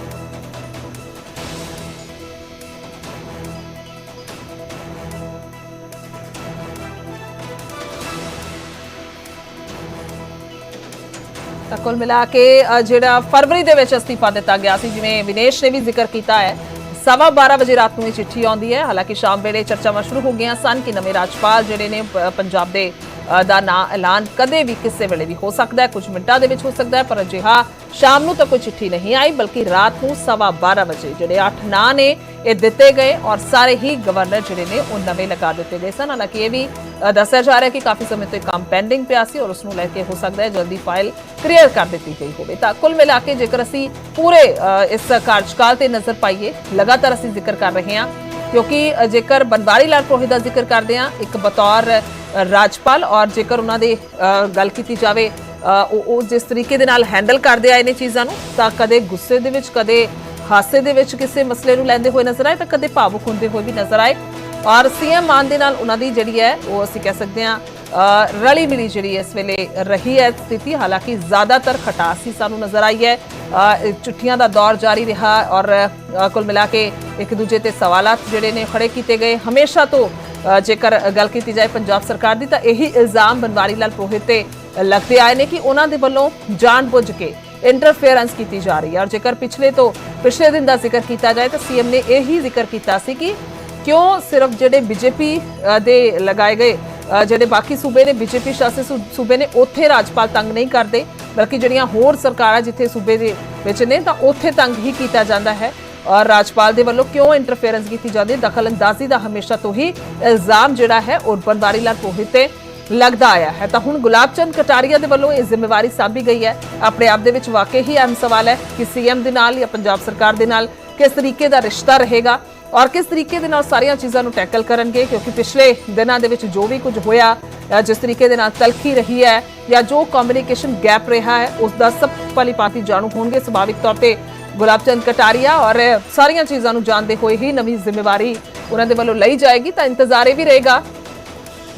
ਤਾਂ ਕੁੱਲ ਮਿਲਾ ਕੇ ਜਿਹੜਾ ਫਰਵਰੀ ਦੇ ਵਿੱਚ ਅਸਤੀਫਾ ਦਿੱਤਾ ਗਿਆ ਸੀ, ਜਿਵੇਂ ਵਿਨੇਸ਼ ਨੇ ਵੀ ਜ਼ਿਕਰ ਕੀਤਾ ਹੈ। ਸਵਾ 12 ਵਜੇ ਰਾਤ ਨੂੰ ਇਹ ਚਿੱਠੀ ਆਉਂਦੀ ਹੈ। ਹਾਲਾਂਕਿ ਸ਼ਾਮ ਵੇਲੇ ਚਰਚਾਵਾਂ ਸ਼ੁਰੂ ਹੋ ਗਈਆਂ ਸਨ ਕਿ ਨਵੇਂ ਰਾਜਪਾਲ ਜਿਹੜੇ ਨੇ ਪੰਜਾਬ ਦੇ ਦਾ ਨਾਂ ਐਲਾਨ ਕਦੇ ਵੀ ਕਿਸੇ ਵੇਲੇ ਵੀ ਹੋ ਸਕਦਾ ਹੈ। ਕੁਝ ਮਿੰਟਾਂ ਦੇ ਵਿੱਚ ਹੋ ਸਕਦਾ ਹੈ, ਪਰ ਅਜਿਹਾ ਸ਼ਾਮ ਨੂੰ ਤਾਂ ਕੋਈ ਚਿੱਠੀ ਨਹੀਂ ਆਈ, ਬਲਕਿ ਰਾਤ ਨੂੰ ਸਵਾ 12 ਵਜੇ ਜਿਹੜੇ 8 ਨਾਂ ਨੇ ਇਹ ਦਿੱਤੇ ਗਏ ਔਰ ਸਾਰੇ ਹੀ ਗਵਰਨਰ ਜਿਹੜੇ ਨੇ ਉਹ ਨਵੇਂ ਲਗਾ ਦਿੱਤੇ ਗਏ ਸਨ। ਹਾਲਾਂਕਿ ਇਹ ਵੀ ਦੱਸਿਆ ਜਾ ਰਿਹਾ ਕਿ ਕਾਫੀ ਸਮੇਂ ਤੋਂ ਇਹ ਕੰਮ ਪੈਂਡਿੰਗ ਪਿਆ ਸੀ ਔਰ ਉਸ ਨੂੰ ਲੈ ਕੇ ਹੋ ਸਕਦਾ ਹੈ ਜਲਦੀ ਫਾਈਲ ਕਲੀਅਰ ਕਰ ਦਿੱਤੀ ਗਈ ਹੋਵੇ। ਤਾਂ ਕੁੱਲ ਮਿਲਾ ਕੇ ਜੇਕਰ ਅਸੀਂ ਪੂਰੇ ਇਸ ਕਾਰਜਕਾਲ ਤੇ ਨਜ਼ਰ ਪਾਈਏ, ਲਗਾਤਾਰ ਅਸੀਂ ਜ਼ਿਕਰ ਕਰ ਰਹੇ ਹਾਂ, ਕਿਉਂਕਿ ਜੇਕਰ ਬਨਵਾਰੀ ਲਾਲ ਪ੍ਰੋਹਿਤ ਦਾ ਜ਼ਿਕਰ ਕਰਦੇ ਹਾਂ, ਇੱਕ ਬਤੌਰ ਰਾਜਪਾਲ ਔਰ ਜੇਕਰ ਉਹਨਾਂ ਦੇ ਗੱਲ ਕੀਤੀ ਜਾਵੇ ਉਹ ਉਹ ਜਿਸ ਤਰੀਕੇ ਦੇ ਨਾਲ ਹੈਂਡਲ ਕਰਦੇ ਆਏ ਨੇ ਚੀਜ਼ਾਂ ਨੂੰ, ਤਾਂ ਕਦੇ ਗੁੱਸੇ ਦੇ ਵਿੱਚ, ਕਦੇ ਹਾਸੇ ਦੇ ਵਿੱਚ ਕਿਸੇ ਮਸਲੇ ਨੂੰ ਲੈਂਦੇ ਹੋਏ ਨਜ਼ਰ ਆਏ ਤਾਂ ਕਦੇ ਭਾਵੁਕ ਹੁੰਦੇ ਹੋਏ ਵੀ ਨਜ਼ਰ ਆਏ। ਔਰ ਸੀਐਮ ਮਾਨ ਦੇ ਨਾਲ ਉਹਨਾਂ ਦੀ ਜਿਹੜੀ ਹੈ ਉਹ ਅਸੀਂ ਕਹਿ ਸਕਦੇ ਹਾਂ ਰਲੀ ਮਿਲੀ ਜਿਹੜੀ ਇਸ ਵੇਲੇ ਰਹੀ ਹੈ ਸਥਿਤੀ। ਹਾਲਾਂਕਿ ਜ਼ਿਆਦਾਤਰ ਖਟਾਸ ਹੀ ਸਾਨੂੰ ਨਜ਼ਰ ਆਈ ਹੈ। ਅ, ਚਿੱਠੀਆਂ ਦਾ ਦੌਰ ਜਾਰੀ ਰਿਹਾ ਔਰ ਕੁੱਲ ਮਿਲਾ ਕੇ ਇੱਕ ਦੂਜੇ ਤੇ ਸਵਾਲਾਤ ਜਿਹੜੇ ਨੇ ਖੜੇ ਕੀਤੇ ਗਏ। ਹਮੇਸ਼ਾ ਤੋਂ ਜੇਕਰ ਗੱਲ ਕੀਤੀ ਜਾਏ ਪੰਜਾਬ ਸਰਕਾਰ ਦੀ ਤਾਂ ਇਹੀ ਇਲਜ਼ਾਮ ਬਨਵਾਰੀ ਲਾਲ ਪ੍ਰੋਹਿਤ ਤੇ ਲੱਗਦੇ ਆਏ ਨੇ ਕਿ ਉਹਨਾਂ ਦੇ ਵੱਲੋਂ ਜਾਣਬੁੱਝ ਕੇ ਇੰਟਰਫੇਰੈਂਸ ਕੀਤੀ ਜਾ ਰਹੀ ਹੈ। ਔਰ ਜੇਕਰ ਪਿਛਲੇ ਤੋਂ ਪਿਛਲੇ ਦਿਨ ਦਾ ਜ਼ਿਕਰ ਕੀਤਾ ਜਾਏ ਤਾਂ ਸੀਐਮ ਨੇ ਇਹੀ ਜ਼ਿਕਰ ਕੀਤਾ ਸੀ ਕਿ ਕਿਉਂ ਸਿਰਫ ਜਿਹੜੇ ਬੀਜੇਪੀ ਦੇ ਲਗਾਏ ਗਏ ਜਿਹੜੇ ਬਾਕੀ ਸੂਬੇ ਨੇ ਬੀਜੇਪੀ ਸ਼ਾਸਿਤ ਸੂ- ਸੂਬੇ ਨੇ, ਉੱਥੇ ਰਾਜਪਾਲ ਤੰਗ ਨਹੀਂ ਕਰਦੇ, ਬਲਕਿ ਜਿਹੜੀਆਂ ਹੋਰ ਸਰਕਾਰਾਂ ਜਿੱਥੇ ਸੂਬੇ ਦੇ ਵਿੱਚ ਨੇ ਤਾਂ ਉੱਥੇ ਤੰਗ ਹੀ ਕੀਤਾ ਜਾਂਦਾ ਹੈ। ਔਰ ਰਾਜਪਾਲ ਦੇ ਵੱਲੋਂ ਕਿਉਂ ਇੰਟਰਫੇਰੈਂਸ ਕੀਤੀ ਜਾਂਦੀ ਹੈ? ਦਖਲਅੰਦਾਜ਼ੀ ਦਾ ਹਮੇਸ਼ਾ ਤੋਂ ਹੀ ਇਲਜ਼ਾਮ ਜਿਹੜਾ ਹੈ ਉਹ ਬਨਵਾਰੀ ਲਾਲ ਪ੍ਰੋਹਿਤ ਤੇ ਲੱਗਦਾ ਆਇਆ ਹੈ। ਤਾਂ ਹੁਣ ਗੁਲਾਬ ਚੰਦ ਕਟਾਰੀਆ ਦੇ ਵੱਲੋਂ ਇਹ ਜ਼ਿੰਮੇਵਾਰੀ ਸਾਂਭੀ ਗਈ ਹੈ। ਆਪਣੇ ਆਪ ਦੇ ਵਿੱਚ ਵਾਕਈ ਹੀ ਅਹਿਮ ਸਵਾਲ ਹੈ ਕਿ ਸੀਐਮ ਦੇ ਨਾਲ ਜਾਂ ਪੰਜਾਬ ਸਰਕਾਰ ਦੇ ਨਾਲ ਕਿਸ ਤਰੀਕੇ ਦਾ ਰਿਸ਼ਤਾ ਰਹੇਗਾ ਔਰ ਕਿਸ ਤਰੀਕੇ ਦੇ ਨਾਲ ਸਾਰੀਆਂ ਚੀਜ਼ਾਂ ਨੂੰ ਟੈਕਲ ਕਰਨਗੇ, ਕਿਉਂਕਿ ਪਿਛਲੇ ਦਿਨਾਂ ਦੇ ਵਿੱਚ ਜੋ ਵੀ ਕੁਝ ਹੋਇਆ ਜਿਸ ਤਰੀਕੇ ਦੇ ਨਾਲ ਤਲਖੀ ਰਹੀ ਹੈ ਜਾਂ ਜੋ ਕਮਿਊਨੀਕੇਸ਼ਨ ਗੈਪ ਰਿਹਾ ਹੈ, ਉਸ ਦਾ ਸਭ ਭਲੀ ਪਾਰਟੀ ਜਾਣੂ ਹੋਣਗੇ। ਸੁਭਾਵਿਕ ਤੌਰ ਤੇ ਗੁਲਾਬ ਚੰਦ ਕਟਾਰੀਆ ਔਰ ਸਾਰੀਆਂ ਚੀਜ਼ਾਂ ਨੂੰ ਜਾਣਦੇ ਹੋਏ ਹੀ ਨਵੀਂ ਜ਼ਿੰਮੇਵਾਰੀ ਉਹਨਾਂ ਦੇ ਵੱਲੋਂ ਲਈ ਜਾਏਗੀ। ਤਾਂ ਇੰਤਜ਼ਾਰ ਇਹ ਵੀ ਰਹੇਗਾ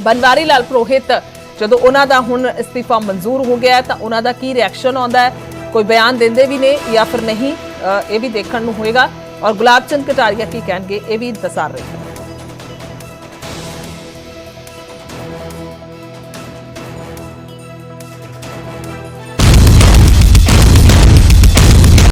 ਬਨਵਾਰੀ ਲਾਲ ਪ੍ਰੋਹਿਤ, ਜਦੋਂ ਉਹਨਾਂ ਦਾ ਹੁਣ ਅਸਤੀਫਾ ਮਨਜ਼ੂਰ ਹੋ ਗਿਆ ਤਾਂ ਉਹਨਾਂ ਦਾ ਕੀ ਰਿਐਕਸ਼ਨ ਆਉਂਦਾ ਹੈ? ਕੋਈ ਬਿਆਨ ਦਿੰਦੇ ਵੀ ਨੇ ਜਾਂ ਫਿਰ ਨਹੀਂ? ਇਹ ਵੀ ਦੇਖਣ ਨੂੰ ਹੋਏਗਾ। ਔਰ ਗੁਲਾਬ ਚੰਦ ਕਟਾਰੀਆ ਕੀ ਕਹਿਣਗੇ, ਇਹ ਵੀ ਇੰਤਜ਼ਾਰ ਰਹੇਗਾ